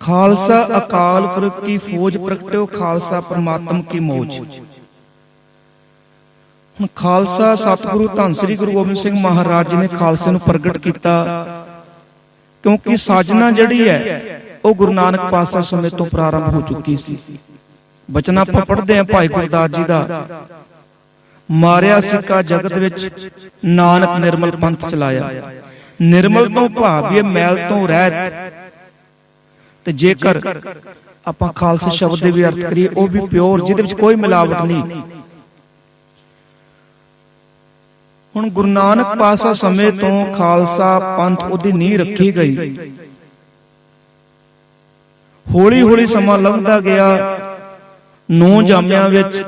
ਖਾਲਸਾ ਅਕਾਲ ਪੁਰਖ ਕੀ ਫੌਜ ਪ੍ਰਗਟਿਓ ਖਾਲਸਾ ਪ੍ਰਮਾਤਮ ਕੀ ਮੋਜ। ਹੁਣ ਖਾਲਸਾ ਸਤਿਗੁਰੂ ਧੰਨ ਸ੍ਰੀ ਗੁਰੂ ਗੋਬਿੰਦ ਸਿੰਘ ਮਹਾਰਾਜ ਜੀ ਨੇ ਖਾਲਸੇ ਨੂੰ ਪ੍ਰਗਟ ਕੀਤਾ। ਕਿਉਂਕਿ ਸਾਜਨਾ ਜਿਹੜੀ ਹੈ ਉਹ ਗੁਰੂ ਨਾਨਕ ਪਾਤਸ਼ਾਹ ਸਮੇਂ ਤੋਂ ਪ੍ਰਾਰੰਭ ਹੋ ਚੁੱਕੀ ਸੀ। ਬਚਨ ਆਪਾਂ ਪੜ੍ਹਦੇ ਹਾਂ ਭਾਈ ਗੁਰਦਾਸ ਜੀ ਦਾ। ਮਾਰਿਆ ਸਿੱਕਾ ਜਗਤ ਵਿੱਚ ਨਾਨਕ ਨਿਰਮਲ ਪੰਥ ਚਲਾਇਆ। ਨਿਰਮਲ ਤੋਂ ਭਾਵ ਇਹ ਮੈਲ ਤੋਂ ਰਹਿਤ। ਤੇ ਜੇਕਰ ਆਪਾਂ ਖਾਲਸੇ ਸ਼ਬਦ ਦੇ ਵੀ ਅਰਥ ਕਰੀਏ, ਉਹ ਵੀ ਪਿਓਰ ਜਿਹਦੇ ਵਿੱਚ ਕੋਈ ਮਿਲਾਵਟ ਨਹੀਂ। ਹੁਣ ਗੁਰੂ ਨਾਨਕ ਪਾਤਸ਼ਾਹ ਸਮੇਂ ਤੋਂ ਖਾਲਸਾ ਪੰਥ ਉਹਦੀ ਨੀਂਹ ਰੱਖੀ ਗਈ। ਹੌਲੀ ਹੌਲੀ ਸਮਾਂ ਲੰਘਦਾ ਗਿਆ। ਨੌ ਜਾਮਿਆਂ ਵਿੱਚ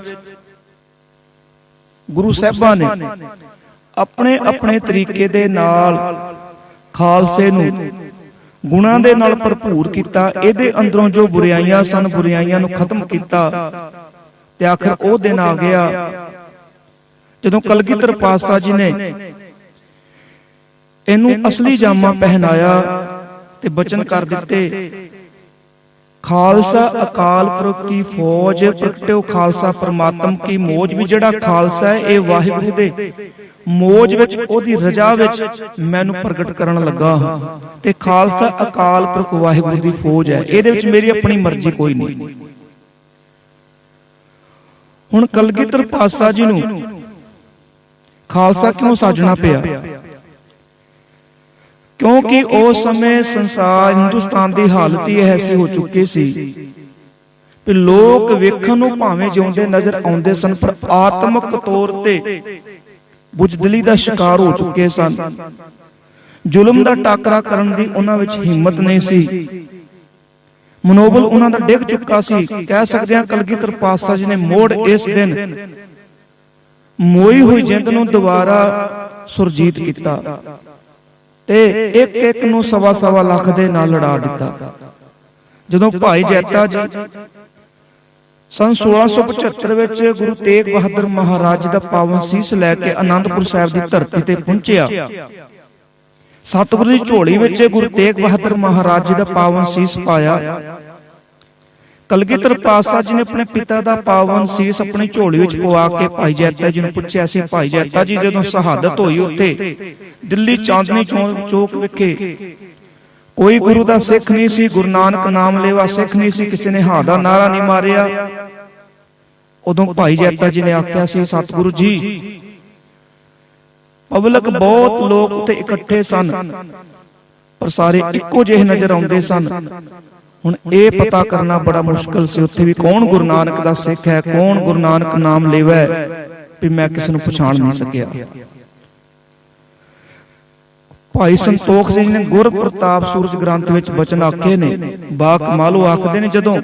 ਗੁਰੂ ਸਾਹਿਬਾਂ ਨੇ ਆਪਣੇ ਆਪਣੇ ਤਰੀਕੇ ਦੇ ਨਾਲ ਖਾਲਸੇ ਨੂੰ ਗੁਣਾਂ ਦੇ ਨਾਲ ਭਰਪੂਰ ਕੀਤਾ, ਇਹਦੇ ਅੰਦਰੋਂ ਜੋ ਬੁਰਾਈਆਂ ਸਨ, ਬੁਰਾਈਆਂ ਨੂੰ ਖਤਮ ਕੀਤਾ। ਤੇ ਆਖਰ ਉਹ ਦਿਨ ਆ ਗਿਆ, ਜਦੋਂ ਕਲਗੀਧਰ ਪਾਤਸ਼ਾਹ ਜੀ ਨੇ ਇਹਨੂੰ ਅਸਲੀ ਜਾਮਾ ਪਹਿਨਾਇਆ ਤੇ ਬਚਨ ਕਰ ਦਿੱਤੇ। ਖਾਲਸਾ ਅਕਾਲ ਪੁਰਖ ਕੀ ਫੌਜ, ਪ੍ਰਗਟਿਓ ਖਾਲਸਾ ਪ੍ਰਮਾਤਮ ਕੀ ਮੋਜ ਵੀ ਜਿਹੜਾ ਖਾਲਸਾ ਹੈ, ਇਹ ਵਾਹਿਗੁਰੂ ਦੇ। ਮੋਜ ਵਿੱਚ, ਉਹਦੀ ਰਜਾ ਵਿੱਚ ਮੈਨੂੰ ਪ੍ਰਗਟ ਕਰਨ ਲੱਗਾ ਹਾਂ ਤੇ ਖਾਲਸਾ ਅਕਾਲ ਪੁਰਖ ਵਾਹਿਗੁਰੂ ਦੀ ਫੌਜ ਹੈ। ਇਹਦੇ ਵਿੱਚ ਮੇਰੀ ਆਪਣੀ ਮਰਜ਼ੀ ਕੋਈ ਨਹੀਂ। ਹੁਣ ਕਲਗੀਧਰ ਪਾਤਸ਼ਾਹ ਜੀ ਨੂੰ ਖਾਲਸਾ ਕਿਉਂ ਸਾਜਣਾ ਪਿਆ? ਕਿਉਂਕਿ ਉਸ ਸਮੇਂ ਸੰਸਾਰ ਹਿੰਦੁਸਤਾਨ ਦੀ ਹਾਲਤ ਹੀ ਐਸੀ ਹੋ ਚੁੱਕੀ ਸੀ। ਕਿ ਲੋਕ ਵੇਖਣ ਨੂੰ ਭਾਵੇਂ ਜਿਉਂਦੇ ਨਜ਼ਰ ਆਉਂਦੇ ਸਨ ਪਰ ਆਤਮਿਕ ਤੌਰ ਤੇ ਬੁਜਦਲੀ ਦਾ ਸ਼ਿਕਾਰ ਹੋ ਚੁੱਕੇ ਸਨ। ਜ਼ੁਲਮ ਦਾ ਟਾਕਰਾ ਕਰਨ ਦੀ ਉਹਨਾਂ ਵਿੱਚ ਹਿੰਮਤ ਨਹੀਂ ਸੀ। ਮਨੋਬਲ ਉਹਨਾਂ ਦਾ ਡਿੱਗ ਚੁੱਕਾ ਸੀ। ਕਹਿ ਸਕਦੇ ਹਾਂ ਕਲਗੀਧਰ ਪਾਤਸ਼ਾਹ ਜੀ ਨੇ ਮੋੜ ਇਸ ਦਿਨ ਮੋਈ ਹੋਈ ਜਿੰਦ ਨੂੰ ਦੁਬਾਰਾ ਸੁਰਜੀਤ ਕੀਤਾ। ਤੇ ਇੱਕ ਇੱਕ ਨੂੰ ਸਵਾ ਸਵਾ ਲੱਖ ਦੇ ਨਾਲ ਲੜਾ ਦਿੱਤਾ। ਜਦੋਂ ਭਾਈ ਜੈਤਾ ਜੀ ਸਨ 1675 ਵਿੱਚ ਗੁਰੂ ਤੇਗ ਬਹਾਦਰ ਮਹਾਰਾਜ ਦਾ ਪਾਵਨ ਸੀਸ ਲੈ ਕੇ ਆਨੰਦਪੁਰ ਸਾਹਿਬ ਦੀ ਧਰਤੀ ਤੇ ਪਹੁੰਚਿਆ, ਸਤਿਗੁਰੂ ਦੀ ਝੋਲੀ ਵਿੱਚ ਗੁਰੂ ਤੇਗ ਬਹਾਦਰ ਮਹਾਰਾਜ ਜੀ ਦਾ ਪਾਵਨ ਸੀਸ ਪਾਇਆ। ਕਲਗੀਧਰ ਪਾਤਸ਼ਾਹ ਜੀ ਨੇ ਆਪਣੇ ਪਿਤਾ ਦਾ ਪਾਵਨ ਸੀਸ ਆਪਣੀ ਝੋਲੀ ਵਿੱਚ ਪਵਾ ਕੇ ਭਾਈ ਜੈਤਾ ਜੀ ਨੂੰ ਪੁੱਛਿਆ ਸੀ ਭਾਈ ਜੈਤਾ ਜੀ ਜਦੋਂ ਸ਼ਹਾਦਤ ਹੋਈ ਉੱਥੇ ਦਿੱਲੀ ਚਾਂਦਨੀ ਚੌਕ ਵਿਖੇ ਕੋਈ ਗੁਰੂ ਦਾ ਸਿੱਖ ਨਹੀਂ ਸੀ ਗੁਰੂ ਨਾਨਕ ਨਾਮ ਲੈਵਾ ਸਿੱਖ ਨਹੀਂ ਸੀ ਕਿਸੇ ਨੇ ਹਾ ਦਾ ਨਾਰਾ ਨਹੀਂ ਮਾਰਿਆ। ਉਦੋਂ ਭਾਈ ਜੈਤਾ ਜੀ ਨੇ ਆਖਿਆ ਸੀ ਸਤਿਗੁਰੂ ਜੀ ਪਬਲਿਕ ਬਹੁਤ ਲੋਕ ਉੱਥੇ ਇਕੱਠੇ ਸਨ ਪਰ ਸਾਰੇ ਇੱਕੋ ਜਿਹੇ ਨਜ਼ਰ ਆਉਂਦੇ ਸਨ। ਹੁਣ ਇਹ ਪਤਾ ਕਰਨਾ ਬੜਾ ਮੁਸ਼ਕਲ ਸੀ। ਉੱਥੇ ਵੀ ਕੌਣ ਗੁਰੂ ਨਾਨਕ ਦਾ ਸਿੱਖ ਹੈ? ਕੌਣ ਗੁਰੂ ਨਾਨਕ ਨਾਮ ਲੈਵਾ ਵੀ ਮੈਂ ਕਿਸੇ ਨੂੰ ਪਛਾਣ ਨਹੀਂ ਸਕਿਆ। ਭਾਈ ਸੰਤੋਖ ਸਿੰਘ ਜੀ ਨੇ ਗੁਰ ਪ੍ਰਤਾਪ ਸੂਰਜ ਗ੍ਰੰਥ ਵਿੱਚ ਬਚਨ ਆਖੇ ਨੇ ਬਾ ਕਮਾਲੋ ਆਖਦੇ ਨੇ ਜਦੋਂ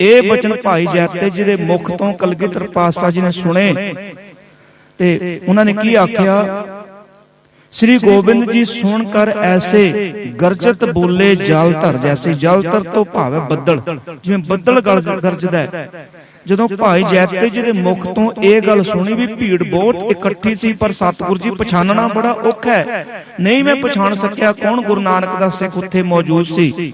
ਇਹ ਬਚਨ ਭਾਈ ਜੈਤੇ ਜੀ ਦੇ ਮੁਖ ਤੋਂ ਕਲਗੀਧਰ ਪਾਤਸ਼ਾਹ ਜੀ ਨੇ ਸੁਣੇ ਤੇ ਉਹਨਾਂ ਨੇ ਕੀ ਆਖਿਆ? ਸ੍ਰੀ ਗੋਬਿੰਦ ਜੀ ਸੁਣ ਕਰ ਐਸੇ ਗਰਜਤ ਬੋਲੇ ਜਲ ਧਰ ਜੈਸੇ, ਜਲ ਧਰ ਤੋਂ ਭਾਵ ਹੈ ਬੱਦਲ, ਜਿਵੇਂ ਬੱਦਲ ਗਰਜਦਾ ਜਦੋਂ ਭਾਈ ਜੈਤੇ ਜੀ ਦੇ ਮੁਖ ਤੋਂ ਇਹ ਗੱਲ ਸੁਣੀ ਵੀ ਭੀੜ ਬਹੁਤ ਇਕੱਠੀ ਸੀ, ਪਰ ਸਤਿਗੁਰੂ ਜੀ ਪਛਾਨਣਾ ਬੜਾ ਔਖਾ ਹੈ। ਨਹੀਂ ਮੈਂ ਪਛਾਣ ਸਕਿਆ ਕੌਣ ਗੁਰੂ ਨਾਨਕ ਦਾ ਸਿੱਖ ਉੱਥੇ ਮੌਜੂਦ ਸੀ।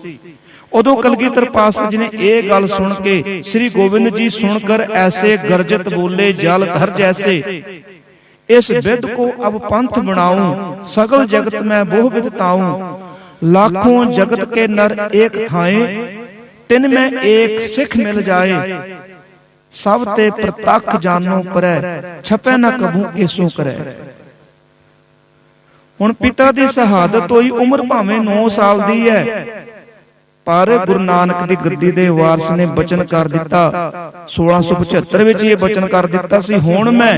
ਉਦੋਂ ਕਲਗੀਧਰ ਪਾਤਸ਼ਾਹ ਜੀ ਨੇ ਇਹ ਗੱਲ ਸੁਣ ਕੇ ਸ੍ਰੀ ਗੋਬਿੰਦ ਜੀ ਸੁਣ ਕਰ ਐਸੇ ਗਰਜਤ ਬੋਲੇ ਜਲ ਧਰ ਜੈਸੇ इस विद को अब पंथ बनाऊं सगल जगत में बहु विद ताऊं लाखों जगत के नर एक थाए तिन में एक सिख मिल जाए सब ते प्रतख जानो परै छपै न कबू केसों करे ਹੁਣ ਪਿਤਾ ਦੀ ਸ਼ਹਾਦਤ ਹੋਈ ਉਮਰ ਭਾਵੇਂ 9 ਸਾਲ ਦੀ ਹੈ ਪਰ ਗੁਰੂ ਨਾਨਕ ਦੀ ਗੱਦੀ ਦੇ ਵਾਰਸ ਨੇ ਬਚਨ ਕਰ ਦਿੱਤਾ 1675 ਵਿੱਚ ਇਹ ਬਚਨ ਕਰ ਦਿੱਤਾ ਸੀ ਹੁਣ ਮੈਂ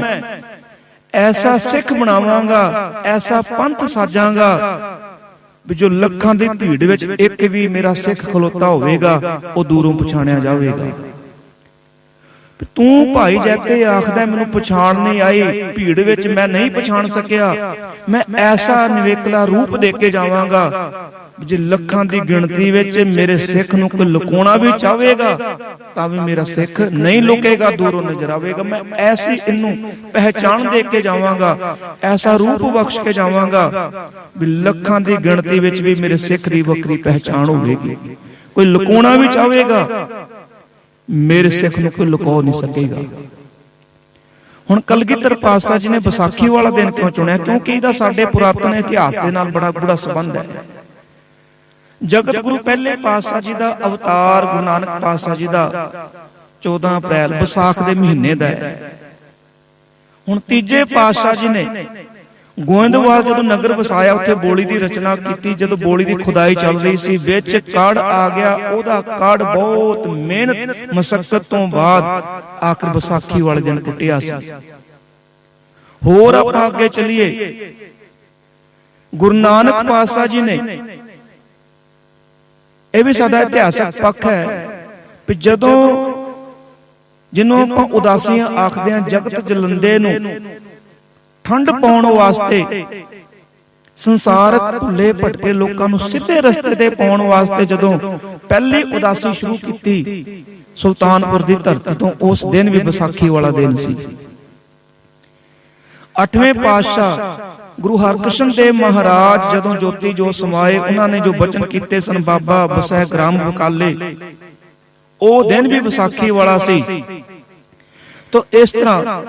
ਐਸਾ ਸਿੱਖ ਬਣਾਵਾਂਗਾ ਐਸਾ ਪੰਥ ਸਾਜਾਂਗਾ। ਵੀ ਜੋ ਲੱਖਾਂ ਦੀ ਭੀੜ ਵਿੱਚ ਇੱਕ ਵੀ ਮੇਰਾ ਸਿੱਖ ਖਲੋਤਾ ਹੋਵੇਗਾ ਉਹ ਦੂਰੋਂ ਪਛਾਣਿਆ ਜਾਵੇਗਾ। ਤੂੰ ਭਾਈ ਜੈਤੇ ਆਖਦਾ ਮੈਨੂੰ ਪਛਾਣ ਨਹੀਂ ਆਈ ਭੀੜ ਵਿੱਚ ਮੈਂ ਨਹੀਂ ਪਛਾਣ ਸਕਿਆ। ਮੈਂ ਐਸਾ ਨਿਵੇਕਲਾ ਰੂਪ ਦੇ ਕੇ ਜਾਵਾਂਗਾ ਜੇ ਲੱਖਾਂ ਦੀ ਗਿਣਤੀ ਵਿੱਚ ਮੇਰੇ ਸਿੱਖ ਨੂੰ ਕੋਈ ਲੁਕਾਉਣਾ ਵੀ ਚਾਹੇਗਾ ਤਾਂ ਵੀ ਮੇਰਾ ਸਿੱਖ ਨਹੀਂ ਲੁਕੇਗਾ ਦੂਰੋਂ ਨਜ਼ਰ ਆਵੇਗਾ। ਮੈਂ ਐਸੀ ਇਹਨੂੰ ਪਹਿਚਾਣ ਦੇ ਕੇ ਜਾਵਾਂਗਾ। ਐਸਾ ਰੂਪ ਬਖਸ਼ ਕੇ ਜਾਵਾਂਗਾ। ਵੀ ਲੱਖਾਂ ਦੀ ਗਿਣਤੀ ਵਿੱਚ ਵੀ ਮੇਰੇ ਸਿੱਖ ਦੀ ਵੱਖਰੀ ਪਹਿਚਾਣ ਹੋਵੇਗੀ। ਕੋਈ ਲੁਕਾਉਣਾ ਵੀ ਚਾਹੇਗਾ ਮੇਰੇ ਸਿੱਖ ਨੂੰ ਕੋਈ ਲੁਕੋ ਨਹੀਂ ਸਕੇਗਾ। ਹੁਣ ਕਲਗੀਧਰ ਪਾਤਸ਼ਾਹ ਜੀ ਨੇ ਵਿਸਾਖੀ ਵਾਲਾ ਦਿਨ ਕਿਉਂ ਚੁਣਿਆ? ਕਿਉਂਕਿ ਇਹਦਾ ਸਾਡੇ ਪੁਰਾਤਨ ਇਤਿਹਾਸ ਦੇ ਨਾਲ ਬੜਾ ਗੂੜਾ ਸੰਬੰਧ ਹੈ। ਜਗਤ ਗੁਰੂ ਪਹਿਲੇ ਪਾਤਸ਼ਾਹ ਜੀ ਦਾ ਅਵਤਾਰ ਗੁਰੂ ਨਾਨਕ ਪਾਤਸ਼ਾਹ ਜੀ ਦਾ 14 ਅਪ੍ਰੈਲ, ਵਿਸਾਖ ਦੇ ਮਹੀਨੇ ਦਾ ਹੈ। ਹੁਣ ਤੀਜੇ ਪਾਤਸ਼ਾਹ ਜੀ ਨੇ ਗੋਇੰਦਵਾਲ ਜਦੋਂ ਨਗਰ ਵਸਾਇਆ, ਉੱਥੇ ਬੋਲੀ ਦੀ ਰਚਨਾ ਕੀਤੀ, ਜਦੋਂ ਬੋਲੀ ਦੀ ਖੁਦਾਈ ਚੱਲ ਰਹੀ ਸੀ, ਵਿੱਚ ਕੜ ਆ ਗਿਆ, ਉਹਦਾ ਕੜ ਬਹੁਤ ਮਿਹਨਤ, ਮਸਕਤ ਤੋਂ ਬਾਅਦ ਆਖਰ ਵਿਸਾਖੀ ਵਾਲੇ ਦਿਨ ਟੁੱਟਿਆ ਸੀ। ਹੋਰ ਆਪਾਂ ਅੱਗੇ ਚੱਲੀਏ। ਗੁਰੂ ਨਾਨਕ ਪਾਤਸ਼ਾਹ ਜੀ ਨੇ ਇਹ ਵੀ ਸਾਡਾ ਇਤਿਹਾਸਕ ਪੱਖ ਹੈ ਕਿ ਜਦੋਂ ਜਿਹਨੂੰ ਆਪਾਂ ਉਦਾਸੀਆਂ ਆਖਦੇ ਹਾਂ, ਜਗਤ ਜਲੰਦੇ ਨੂੰ ਠੰਡ ਪਾਉਣ ਵਾਸਤੇ। ਸੰਸਾਰਕ ਭੁੱਲੇ ਭਟਕੇ ਲੋਕਾਂ ਨੂੰ ਸਿੱਧੇ ਰਸਤੇ ਤੇ ਪਾਉਣ ਵਾਸਤੇ ਜਦੋਂ ਪਹਿਲੀ ਉਦਾਸੀ ਸ਼ੁਰੂ ਕੀਤੀ ਸੁਲਤਾਨਪੁਰ ਦੀ ਧਰਤੀ ਤੋਂ ਉਸ ਦਿਨ ਵੀ ਵਿਸਾਖੀ ਵਾਲਾ ਦਿਨ ਸੀ। ਅੱਠਵੇਂ ਪਾਤਸ਼ਾਹ ਗੁਰੂ ਹਰਕ੍ਰਿਸ਼ਨ ਦੇਵ ਮਹਾਰਾਜ ਜਦੋਂ ਜੋਤੀ ਜੋ ਸਮਾਏ ਉਹਨਾਂ ਨੇ ਜੋ ਬਚਨ ਕੀਤੇ ਸਨ ਬਾਬਾ ਬਸੈ ਗ੍ਰਾਮ ਬਕਾਲੇ ਉਹ ਦਿਨ ਵੀ ਵਿਸਾਖੀ ਵਾਲਾ ਸੀ। ਤੋ ਇਸ ਤਰ੍ਹਾਂ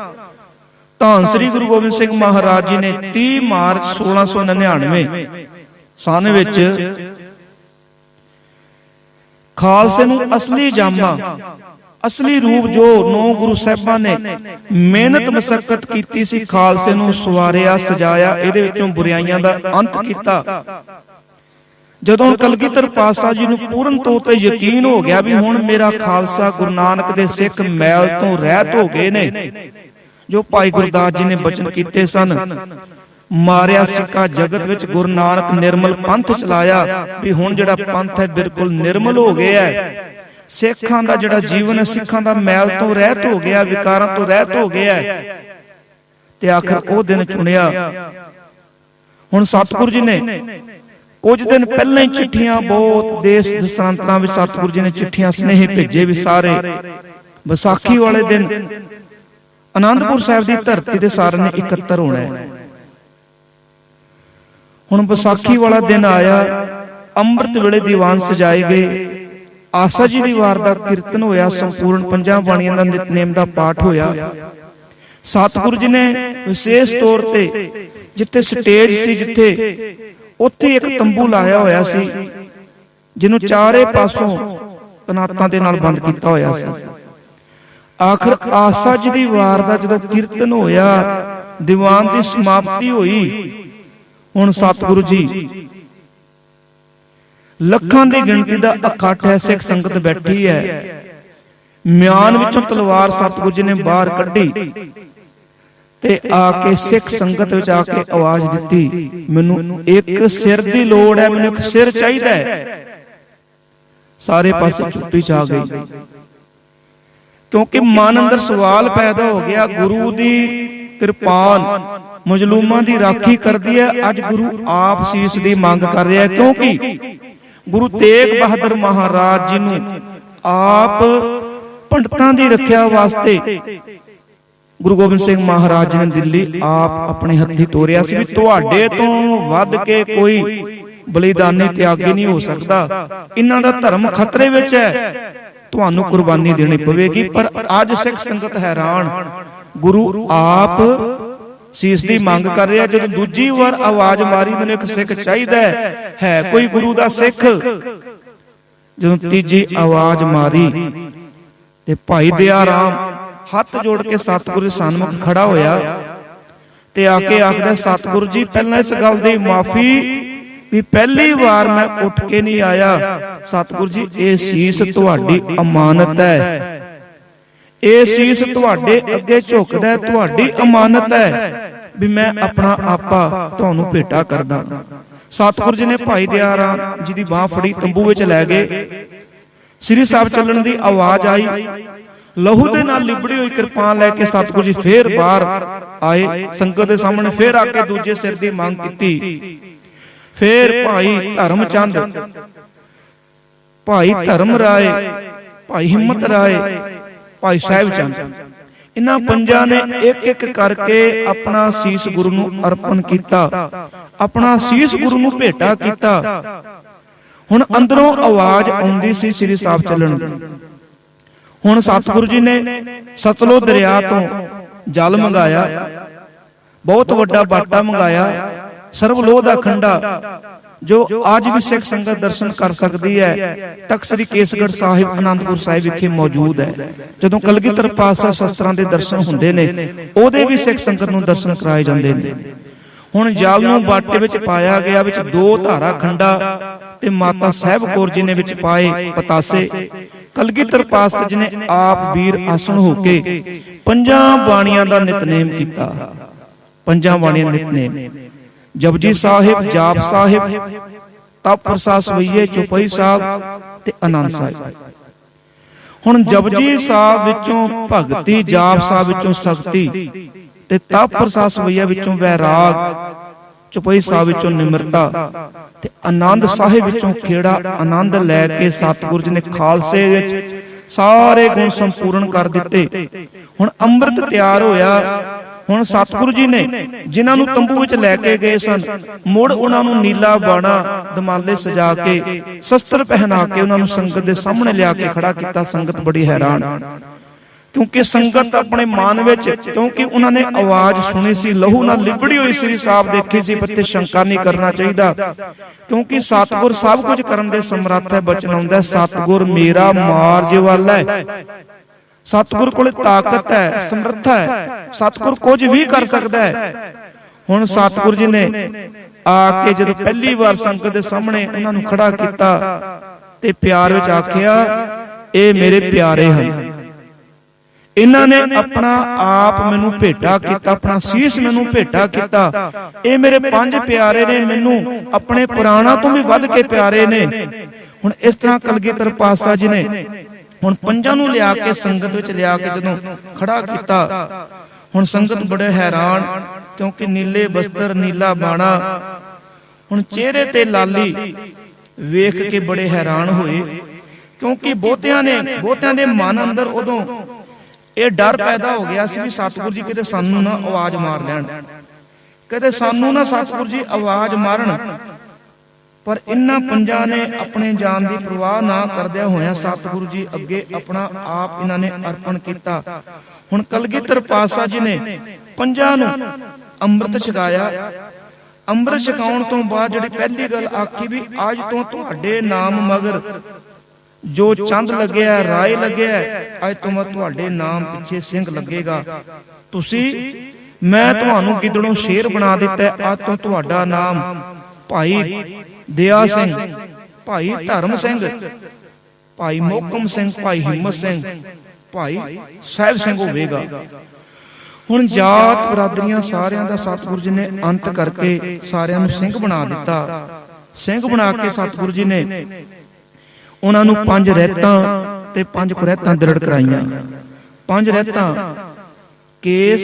ਧੰਨ ਸ੍ਰੀ ਗੁਰੂ ਗੋਬਿੰਦ ਸਿੰਘ ਮਹਾਰਾਜ ਜੀ ਨੇ 30 ਮਾਰਚ 1699 ਸਨ ਵਿੱਚ ਖਾਲਸੇ ਨੂੰ ਅਸਲੀ ਜਾਮਾ, ਅਸਲੀ ਰੂਪ ਜੋ ਨੌ ਗੁਰੂ ਸਾਹਿਬਾਂ ਨੇ ਮਿਹਨਤ ਮਸਕਤ ਕੀਤੀ ਸੀ, ਖਾਲਸੇ ਨੂੰ ਸਵਾਰਿਆ, ਸਜਾਇਆ, ਇਹਦੇ ਵਿੱਚੋਂ ਬੁਰਾਈਆਂ ਦਾ ਅੰਤ ਕੀਤਾ। ਜਦੋਂ ਕਲਗੀਧਰ ਪਾਤਸ਼ਾਹ ਜੀ ਨੂੰ ਪੂਰਨ ਤੌਰ ਤੇ ਯਕੀਨ ਹੋ ਗਿਆ ਵੀ ਹੁਣ ਮੇਰਾ ਖਾਲਸਾ ਗੁਰੂ ਨਾਨਕ ਦੇ ਸਿੱਖ ਮੈਲ ਤੋਂ ਰਹਿਤ ਹੋ ਗਏ ਨੇ ਜੋ ਭਾਈ ਗੁਰਦਾਸ ਜੀ ਨੇ ਬਚਨ ਕੀਤੇ ਸਨ। ਮਾਰਿਆ ਸਿੱਕਾ ਜਗਤ ਵਿੱਚ ਗੁਰੂ ਨਾਨਕ ਨਿਰਮਲ ਪੰਥ ਚਲਾਇਆ ਵੀ ਹੁਣ ਜਿਹੜਾ ਪੰਥ ਹੈ ਬਿਲਕੁਲ ਨਿਰਮਲ ਹੋ ਗਿਆ ਹੈ ਸਿੱਖਾਂ ਦਾ ਜਿਹੜਾ ਜੀਵਨ ਹੈ ਸਿੱਖਾਂ ਦਾ ਮੈਲ ਤੋਂ ਰਹਿਤ ਹੋ ਗਿਆ ਵਿਕਾਰਾਂ ਤੋਂ ਰਹਿਤ ਹੋ ਗਿਆ ਹੈ। ਤੇ ਆਖਰ ਉਹ ਦਿਨ ਚੁਣਿਆ। ਹੁਣ ਸਤਿਗੁਰੂ ਜੀ ਨੇ ਕੁਝ ਦਿਨ ਪਹਿਲਾਂ ਹੀ ਚਿੱਠੀਆਂ ਬਹੁਤ ਦੇਸ਼ ਦਸਾਂਤਰਾਂ ਵਿੱਚ ਸਤਿਗੁਰੂ ਜੀ ਨੇ ਚਿੱਠੀਆਂ ਸਨੇਹ ਭੇਜੇ ਵੀ ਸਾਰੇ। ਵਿਸਾਖੀ ਵਾਲੇ ਦਿਨ ਆਨੰਦਪੁਰ ਸਾਹਿਬ ਦੀ ਧਰਤੀ ਤੇ ਸਾਰਿਆਂ ਨੇ ਇਕੱਤਰ ਹੋਣਾ ਹੈ। ਹੁਣ ਵਿਸਾਖੀ ਵਾਲਾ ਦਿਨ ਆਇਆ, ਅੰਮ੍ਰਿਤ ਵੇਲੇ ਦੀਵਾਨ ਸਜਾਏ ਗਏ। ਆਸਾ ਜੀ ਦੀ ਵਾਰ ਦਾ ਕੀਰਤਨ ਹੋਇਆ, ਸੰਪੂਰਨ ਪੰਜਾਂ ਬਾਣੀਆਂ ਦਾ ਨਿਤਨੇਮ ਦਾ ਪਾਠ ਹੋਇਆ। ਸਤਿਗੁਰੂ ਜੀ ਨੇ ਵਿਸ਼ੇਸ਼ ਤੌਰ ਤੇ ਜਿੱਥੇ ਸਟੇਜ ਸੀ, ਜਿੱਥੇ ਉੱਥੇ ਇੱਕ ਤੰਬੂ ਲਾਇਆ ਹੋਇਆ ਸੀ, ਜਿਹਨੂੰ ਚਾਰੇ ਪਾਸੋਂ ਕਨਾਤਾਂ ਦੇ ਨਾਲ ਬੰਦ ਕੀਤਾ ਹੋਇਆ ਸੀ। ਆਖਰ ਆਸਾ ਜੀ ਦੀ ਵਾਰ ਦਾ ਜਦੋਂ ਕੀਰਤਨ ਹੋਇਆ ਦੀਵਾਨ ਦੀ ਸਮਾਪਤੀ ਹੋਈ ਹੁਣ ਸਤਿਗੁਰੂ ਜੀ ਲੱਖਾਂ ਦੀ ਗਿਣਤੀ ਦਾ ਇਕੱਠ ਹੈ ਸਿੱਖ ਸੰਗਤ ਬੈਠੀ ਹੈ। ਮਿਆਨ ਵਿੱਚੋਂ ਤਲਵਾਰ ਸਤਿਗੁਰੂ ਜੀ ਨੇ ਬਾਹਰ ਕੱਢੀ ਤੇ ਆ ਕੇ ਸਿੱਖ ਸੰਗਤ ਵਿੱਚ ਆ ਕੇ ਆਵਾਜ਼ ਦਿੱਤੀ ਮੈਨੂੰ ਇੱਕ ਸਿਰ ਦੀ ਲੋੜ ਹੈ ਮੈਨੂੰ ਇੱਕ ਸਿਰ ਚਾਹੀਦਾ ਹੈ। ਸਾਰੇ ਪਾਸੇ ਚੁੱਪੀ ਛਾ ਗਈ। ਕਿਉਂਕਿ ਮਨ ਅੰਦਰ ਸਵਾਲ ਪੈਦਾ ਹੋ ਗਿਆ ਗੁਰੂ ਦੀ ਕਿਰਪਾਨ ਮਜਲੂਮਾਂ ਦੀ ਰਾਖੀ ਕਰਦੀ ਹੈ। ਅੱਜ ਗੁਰੂ ਆਪ ਸੀਸ ਦੀ ਮੰਗ ਕਰ ਰਿਹਾ ਹੈ। ਕਿਉਂਕਿ ਗੁਰੂ ਤੇਗ ਬਹਾਦਰ ਮਹਾਰਾਜ ਜੀ ਨੂੰ ਆਪ ਪੰਡਤਾਂ ਦੀ ਰੱਖਿਆ ਵਾਸਤੇ ਗੁਰੂ ਗੋਬਿੰਦ ਸਿੰਘ ਮਹਾਰਾਜ ਜੀ ਨੇ ਦਿੱਲੀ ਆਪ ਆਪਣੇ ਹੱਥੀ ਤੋਰਿਆ ਸੀ ਵੀ ਤੁਹਾਡੇ ਤੋਂ ਵੱਧ ਕੇ ਕੋਈ ਬਲੀਦਾਨੀ ਤਿਆਗੀ ਨਹੀਂ ਹੋ ਸਕਦਾ। ਇਹਨਾਂ ਦਾ ਧਰਮ ਖਤਰੇ ਵਿੱਚ ਹੈ। ਤੁਹਾਨੂੰ ਕੁਰਬਾਨੀ ਦੇਣੀ ਪਵੇਗੀ ਪਰ ਅੱਜ ਸਿੱਖ ਸੰਗਤ ਹੈਰਾਨ। ਗੁਰੂ ਆਪ ਸੀਸ ਦੀ ਮੰਗ ਕਰ ਰਿਹਾ ਜਦੋਂ ਦੂਜੀ ਵਾਰ ਆਵਾਜ਼ ਮਾਰੀ ਮੈਨੂੰ ਇੱਕ ਸਿੱਖ ਚਾਹੀਦਾ ਹੈ। ਕੋਈ ਗੁਰੂ ਦਾ ਸਿੱਖ? ਜਦੋਂ ਤੀਜੀ ਆਵਾਜ਼ ਮਾਰੀ ਤੇ ਭਾਈ ਦਇਆ ਰਾਮ ਹੱਥ ਜੋੜ ਕੇ ਸਤਿਗੁਰੂ ਦੇ ਸਨਮੁਖ ਖੜਾ ਹੋਇਆ ਤੇ ਆ ਕੇ ਆਖਦਾ ਸਤਿਗੁਰੂ ਜੀ ਪਹਿਲਾਂ ਇਸ ਗੱਲ ਦੀ ਮਾਫੀ ਵੀ ਪਹਿਲੀ ਵਾਰ ਮੈਂ ਉੱਠ ਕੇ ਨਹੀਂ ਆਇਆ। ਸਤਿਗੁਰੂ ਜੀ ਇਹ ਸੀਸ ਤੁਹਾਡੀ ਅਮਾਨਤ ਹੈ। ਇਹ ਸੀਸ ਤੁਹਾਡੇ ਅੱਗੇ ਝੁਕਦਾ ਤੁਹਾਡੀ ਅਮਾਨਤ ਹੈ। ਵੀ ਮੈਂ ਆਪਣਾ ਆਪਾ ਤੁਹਾਨੂੰ ਭੇਟਾ ਕਰਦਾ। ਸਤਿਗੁਰੂ ਜੀ ਨੇ ਭਾਈ ਦਿਆ ਰਾਮ ਜੀ ਦੀ ਬਾਹ ਫੜੀ ਤੰਬੂ ਵਿੱਚ ਲੈ ਗਏ। ਸ੍ਰੀ ਸਾਹਿਬ ਚੱਲਣ ਦੀ ਆਵਾਜ਼ ਆਈ। ਲਹੂ ਦੇ ਨਾਲ ਲਿਬੜੀ ਹੋਈ ਕਿਰਪਾਨ ਲੈ ਕੇ ਸਤਿਗੁਰੂ ਜੀ ਫੇਰ ਬਾਹਰ ਆਏ। ਸੰਗਤ ਦੇ ਸਾਹਮਣੇ ਫੇਰ ਆ ਕੇ ਦੂਜੇ ਸਿਰ ਦੀ ਮੰਗ ਕੀਤੀ। ਫੇਰ ਭਾਈ ਧਰਮਚੰਦ। ਭਾਈ ਧਰਮ ਰਾਏ ਭਾਈ ਹਿੰਮਤ ਰਾਏ ਭਾਈ ਸਾਹਿਬ ਚੰਦ। ਇਹਨਾਂ ਪੰਜਾਂ ਨੇ ਇੱਕ ਇੱਕ ਕਰਕੇ ਆਪਣਾ ਸੀਸ ਗੁਰੂ ਨੂੰ ਅਰਪਣ ਕੀਤਾ। ਆਪਣਾ ਸੀਸ ਗੁਰੂ ਨੂੰ ਭੇਟਾ ਕੀਤਾ। ਹੁਣ ਅੰਦਰੋਂ ਆਵਾਜ਼ ਆਉਂਦੀ ਸੀ ਸ੍ਰੀ ਸਾਹਿਬ ਚੱਲਣ ਹੁਣ ਸਤਿਗੁਰੂ ਜੀ ਨੇ ਸਤਲੁਜ ਦਰਿਆ ਤੋਂ ਜਲ ਮੰਗਾਇਆ। ਬਹੁਤ ਵੱਡਾ ਬਾਟਾ ਮੰਗਾਇਆ। ਸਰਬ ਲੋਹ ਦਾ ਖੰਡਾ, ਜੋ ਅੱਜ ਵੀ ਸਿੱਖ ਸੰਗਤ ਦਰਸ਼ਨ ਕਰ ਸਕਦੀ ਹੈ ਤਖਤ ਸ੍ਰੀ ਕੇਸਗੜ੍ਹ ਸਾਹਿਬ ਆਨੰਦਪੁਰ ਸਾਹਿਬ ਵਿਖੇ ਮੌਜੂਦ ਹੈ। ਜਦੋਂ ਕਲਗੀਧਰ ਪਾਤਸ਼ਾਹ ਸ਼ਸਤਰਾਂ ਦੇ ਦਰਸ਼ਨ ਹੁੰਦੇ ਨੇ, ਉਹਦੇ ਵੀ ਸਿੱਖ ਸੰਗਤ ਨੂੰ ਦਰਸ਼ਨ ਕਰਾਏ ਜਾਂਦੇ ਨੇ। ਹੁਣ ਜਲ ਨੂੰ ਬਾਟੇ ਵਿੱਚ ਪਾਇਆ ਗਿਆ ਵਿੱਚ ਦੋ ਧਾਰਾ ਖੰਡਾ ਤੇ ਮਾਤਾ ਸਾਹਿਬ ਕੌਰ ਜੀ ਨੇ ਵਿੱਚ ਪਾਏ ਪਤਾਸੇ। ਕਲਗੀਧਰ ਪਾਤਸ਼ਾਹ ਜੀ ਨੇ ਆਪ ਵੀਰ ਆਸਣ ਹੋ ਕੇ ਪੰਜਾਂ ਬਾਣੀਆਂ ਦਾ ਨਿਤਨੇਮ ਕੀਤਾ। ਪੰਜਾਂ ਬਾਣੀਆਂ ਨਿਤਨੇਮ। ਜਪਜੀ ਸਾਹਿਬ ਜਾਪ ਸਾਹਿਬ ਤਪ ਪ੍ਰਸਾਦ ਸਵਈਏ ਚੁਪਈ ਸਾਹਿਬ ਤੇ ਆਨੰਦ ਸਾਹਿਬ ਹੁਣ ਜਪਜੀ ਸਾਹਿਬ ਵਿੱਚੋਂ ਭਗਤੀ ਜਾਪ ਸਾਹਿਬ ਵਿੱਚੋਂ ਸ਼ਕਤੀ ਤੇ ਤਪ ਪ੍ਰਸਾਦ ਸਵਈਆ ਵਿੱਚੋਂ ਵੈਰਾਗ ਚੁਪਈ ਸਾਹਿਬ ਵਿੱਚੋਂ ਨਿਮਰਤਾ ਤੇ ਆਨੰਦ ਸਾਹਿਬ ਵਿੱਚੋਂ ਖੇੜਾ ਆਨੰਦ ਲੈ ਕੇ ਸਤਿਗੁਰੂ ਜੀ ਨੇ ਖਾਲਸੇ ਵਿੱਚ ਸਾਰੇ ਗੁਣ ਸੰਪੂਰਨ ਕਰ ਦਿੱਤੇ ਹੁਣ ਅੰਮ੍ਰਿਤ ਤਿਆਰ ਹੋਇਆ ਹੁਣ ਸਤਿਗੁਰੂ ਜੀ ਨੇ ਜਿਨ੍ਹਾਂ ਨੂੰ ਤੰਬੂ ਵਿੱਚ ਲੈ ਕੇ ਗਏ ਸਨ ਮੁੜ ਉਹਨਾਂ ਨੂੰ ਨੀਲਾ ਬਾਣਾ ਦਮਾਲੇ ਸਜਾ ਕੇ ਸ਼ਸਤਰ ਪਹਿਨਾ ਕੇ ਉਹਨਾਂ ਨੂੰ ਸੰਗਤ ਦੇ ਸਾਹਮਣੇ ਲਿਆ ਕੇ ਖੜਾ ਕੀਤਾ ਸੰਗਤ ਬੜੀ ਹੈਰਾਨ। ਕਿਉਂਕਿ ਸੰਗਤ ਆਪਣੇ ਮਨ ਵਿੱਚ ਕਿਉਂਕਿ ਉਹਨਾਂ ਨੇ ਆਵਾਜ਼ ਸੁਣੀ ਸੀ ਲਹੂ ਨਾਲ ਲਿਬੜੀ ਹੋਈ ਸ੍ਰੀ ਸਾਹਿਬ ਦੇਖੀ ਸੀ ਪੱਤੇ ਸ਼ੰਕਾ ਨਹੀਂ ਕਰਨਾ ਚਾਹੀਦਾ। ਕਿਉਂਕਿ ਸਤਿਗੁਰ ਸਭ ਕੁਝ ਕਰਨ ਦੇ ਸਮਰੱਥ ਹੈ ਬਚਨ ਆਉਂਦਾ ਹੈ, ਸਤਿਗੁਰ ਮੇਰਾ ਮਾਰਜ ਵਾਲਾ ਹੈ। ਸਤਿਗੁਰ ਕੋਲੇ ਤਾਕਤ ਹੈ ਸਮਰੱਥਾ ਹੈ। ਸਤਿਗੁਰ ਕੁਝ ਵੀ ਕਰ ਸਕਦਾ ਹੈ। ਹੁਣ ਸਤਿਗੁਰ ਜੀ ਨੇ ਆ ਕੇ ਜਦੋਂ ਪਹਿਲੀ ਵਾਰ ਸੰਗਤ ਦੇ ਸਾਹਮਣੇ ਉਹਨਾਂ ਨੂੰ ਖੜਾ ਕੀਤਾ ਤੇ ਪਿਆਰ ਵਿੱਚ ਆਖਿਆ ਇਹ ਮੇਰੇ ਪਿਆਰੇ ਹਨ। ਇਹਨਾਂ ਨੇ ਆਪਣਾ ਆਪ ਮੈਨੂੰ ਭੇਟਾ ਕੀਤਾ ਆਪਣਾ ਸੀਸ ਮੈਨੂੰ ਭੇਟਾ ਕੀਤਾ। ਇਹ ਮੇਰੇ ਪੰਜ ਪਿਆਰੇ ਨੇ ਮੈਨੂੰ ਆਪਣੇ ਪੁਰਾਣਾ ਤੋਂ ਵੀ ਵੱਧ ਕੇ ਪਿਆਰੇ ਨੇ। ਹੁਣ ਇਸ ਤਰ੍ਹਾਂ ਕਲਗੀਧਰ ਪਾਤਸ਼ਾਹ ਜੀ ਨੇ ਹੁਣ ਪੰਜਾਂ ਨੂੰ ਲਿਆ ਕੇ ਸੰਗਤ ਵਿੱਚ ਲਿਆ ਕੇ ਜਦੋਂ ਖੜਾ ਕੀਤਾ, ਹੁਣ ਸੰਗਤ ਬੜੇ ਹੈਰਾਨ, ਕਿਉਂਕਿ ਨੀਲੇ ਬਸਤਰ, ਨੀਲਾ ਬਾਣਾ। ਹੁਣ ਚਿਹਰੇ ਤੇ ਲਾਲੀ ਵੇਖ ਕੇ ਬੜੇ ਹੈਰਾਨ ਹੋਏ, ਕਿਉਂਕਿ ਬਹੁਤਿਆਂ ਨੇ, ਬਹੁਤਿਆਂ ਦੇ ਮਨ ਅੰਦਰ ਉਦੋਂ ਇਹ ਡਰ ਪੈਦਾ ਹੋ ਗਿਆ ਸੀ ਵੀ ਸਤਿਗੁਰੂ ਜੀ ਕਿਤੇ ਸਾਨੂੰ ਨਾ ਆਵਾਜ਼ ਮਾਰ ਲੈਣ। ਕਦੇ ਸਾਨੂੰ ਨਾ ਸਤਿਗੁਰੂ ਜੀ ਆਵਾਜ਼ ਮਾਰਨ। ਪਰ ਇਨ੍ਹਾਂ ਪੰਜਾਂ ਨੇ ਆਪਣੇ ਜਾਨ ਦੀ ਪਰਵਾਹ ਨਾ ਕਰਦਿਆਂ ਹੋਇਆਂ ਸਤਿਗੁਰੂ ਜੀ ਅੱਗੇ ਆਪਣਾ ਆਪ ਇਹਨਾਂ ਨੇ ਅਰਪਣ ਕੀਤਾ। ਹੁਣ ਕਲਗੀਧਰ ਪਾਤਸ਼ਾਹ ਜੀ ਨੇ ਪੰਜਾਂ ਨੂੰ ਅੰਮ੍ਰਿਤ ਛਕਾਇਆ। ਅੰਮ੍ਰਿਤ ਛਕਾਉਣ ਤੋਂ ਬਾਅਦ ਜਿਹੜੀ ਪਹਿਲੀ ਗੱਲ ਆਖੀ ਵੀ ਅੱਜ ਤੋਂ ਤੁਹਾਡੇ ਨਾਮ ਮਗਰ ਜੋ ਚੰਦ ਲੱਗਿਆ ਰਾਏ ਲੱਗਿਆ ਅੱਜ ਤੋਂ ਮੈਂ ਤੁਹਾਡੇ ਨਾਮ ਪਿੱਛੇ ਸਿੰਘ ਲੱਗੇਗਾ। ਤੁਸੀਂ, ਮੈਂ ਤੁਹਾਨੂੰ ਗਿੱਦੜੋਂ ਸ਼ੇਰ ਬਣਾ ਦਿੱਤਾ ਅੱਜ ਤੋਂ ਤੁਹਾਡਾ ਨਾਮ ਭਾਈ ਦਿਆ ਸਿੰਘ ਭਾਈ ਧਰਮ ਸਿੰਘ ਭਾਈ ਮੋਕਮ ਸਿੰਘ ਭਾਈ ਹਿੰਮਤ ਸਿੰਘ ਭਾਈ ਸਾਹਿਬ ਸਿੰਘ ਹੋਵੇਗਾ। ਹੁਣ ਜਾਤ ਬਰਾਦਰੀਆਂ ਸਾਰਿਆਂ ਦਾ ਸਤਿਗੁਰੂ ਜੀ ਨੇ ਅੰਤ ਕਰਕੇ ਸਾਰਿਆਂ ਨੂੰ ਸਿੰਘ ਬਣਾ ਦਿੱਤਾ। ਸਿੰਘ ਬਣਾ ਕੇ ਸਤਿਗੁਰੂ ਜੀ ਨੇ ਉਹਨਾਂ ਨੂੰ ਪੰਜ ਰਹਿਤਾਂ ਤੇ ਪੰਜ ਕੁਰਹਿਤਾਂ ਦ੍ਰਿੜ ਕਰਾਈਆਂ। ਪੰਜ ਰਹਿਤਾਂ ਕੇਸ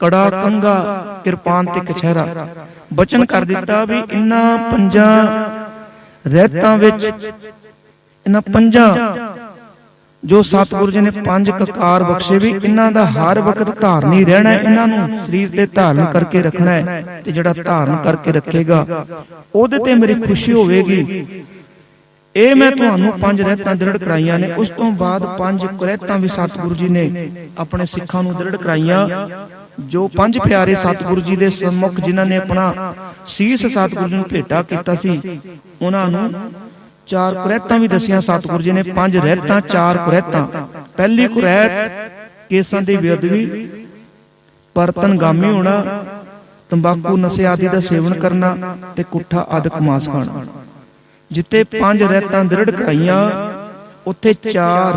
ਕੜਾ ਕੰਗਾ ਕਿਰਪਾਨ ਤੇ ਕਛਹਿਰਾ। ਬਚਨ ਕਰ ਦਿੱਤਾ ਵੀ ਇਨ੍ਹਾਂ ਪੰਜਾਂ ਰਹਿਤਾਂ ਵਿੱਚ, ਇਨ੍ਹਾਂ ਪੰਜਾਂ ਜੋ ਸਤਿਗੁਰੂ ਜੀ ਨੇ ਪੰਜ ਕਕਾਰ ਬਖਸ਼ੇ ਵੀ ਇਹਨਾਂ ਦਾ ਹਰ ਵਕਤ ਧਾਰਨੀ ਰਹਿਣਾ ਹੈ ਇਹਨਾਂ ਨੂੰ ਸਰੀਰ ਤੇ ਧਾਰਨ ਕਰਕੇ ਰੱਖਣਾ ਹੈ ਤੇ ਜਿਹੜਾ ਧਾਰਨ ਕਰਕੇ ਰੱਖੇਗਾ, ਉਹਦੇ ਤੇ ਮੇਰੀ ਖੁਸ਼ੀ ਹੋਵੇਗੀ। ਇਹ ਮੈਂ ਤੁਹਾਨੂੰ ਪੰਜ ਰਹਿਤਾਂ ਦ੍ਰਿੜ ਕਰਾਈਆਂ ਨੇ। ਉਸ ਤੋਂ ਬਾਅਦ ਪੰਜ ਕੁਰਹਿਤਾਂ ਵੀ ਸਤਿਗੁਰੂ ਜੀ ਨੇ ਆਪਣੇ ਸਿੱਖਾਂ ਨੂੰ ਦ੍ਰਿੜ ਕਰਾਈਆਂ। ਜੋ ਪੰਜ ਪਿਆਰੇ ਸਤਿਗੁਰੂ ਜੀ ਦੇ ਸਨਮੁਖ ਜਿਨ੍ਹਾਂ ਨੇ ਆਪਣਾ ਸੀਸ ਸਤਿਗੁਰੂ ਜੀ ਨੂੰ ਭੇਟਾ ਕੀਤਾ ਸੀ ਉਹਨਾਂ ਨੂੰ ਚਾਰ ਕੁਰਹਿਤਾਂ ਵੀ ਦਸੀਆਂ ਸਤਿਗੁਰੂ ਜੀ ਨੇ। ਪੰਜ ਰਹਿਤਾਂ ਚਾਰ ਕੁਰਹਿਤਾਂ ਪਹਿਲੀ ਕੁਰਹਿਤ ਕੇਸਾਂ ਦੀ ਬੇਅਦਬੀ ਪਰਤਨਗਾਮੀ ਹੋਣਾ ਤੰਬਾਕੂ ਨਸ਼ੇ ਆਦਿ ਦਾ ਸੇਵਨ ਕਰਨਾ ਤੇ ਕੁੱਠਾ ਆਦਿਕ ਮਾਸ ਖਾਣਾ। ਜਿੱਤੇ ਪੰਜ ਰਹਿਤਾਂ ਦ੍ਰਿੜ ਕਰਾਈਆਂ ਉੱਥੇ ਚਾਰ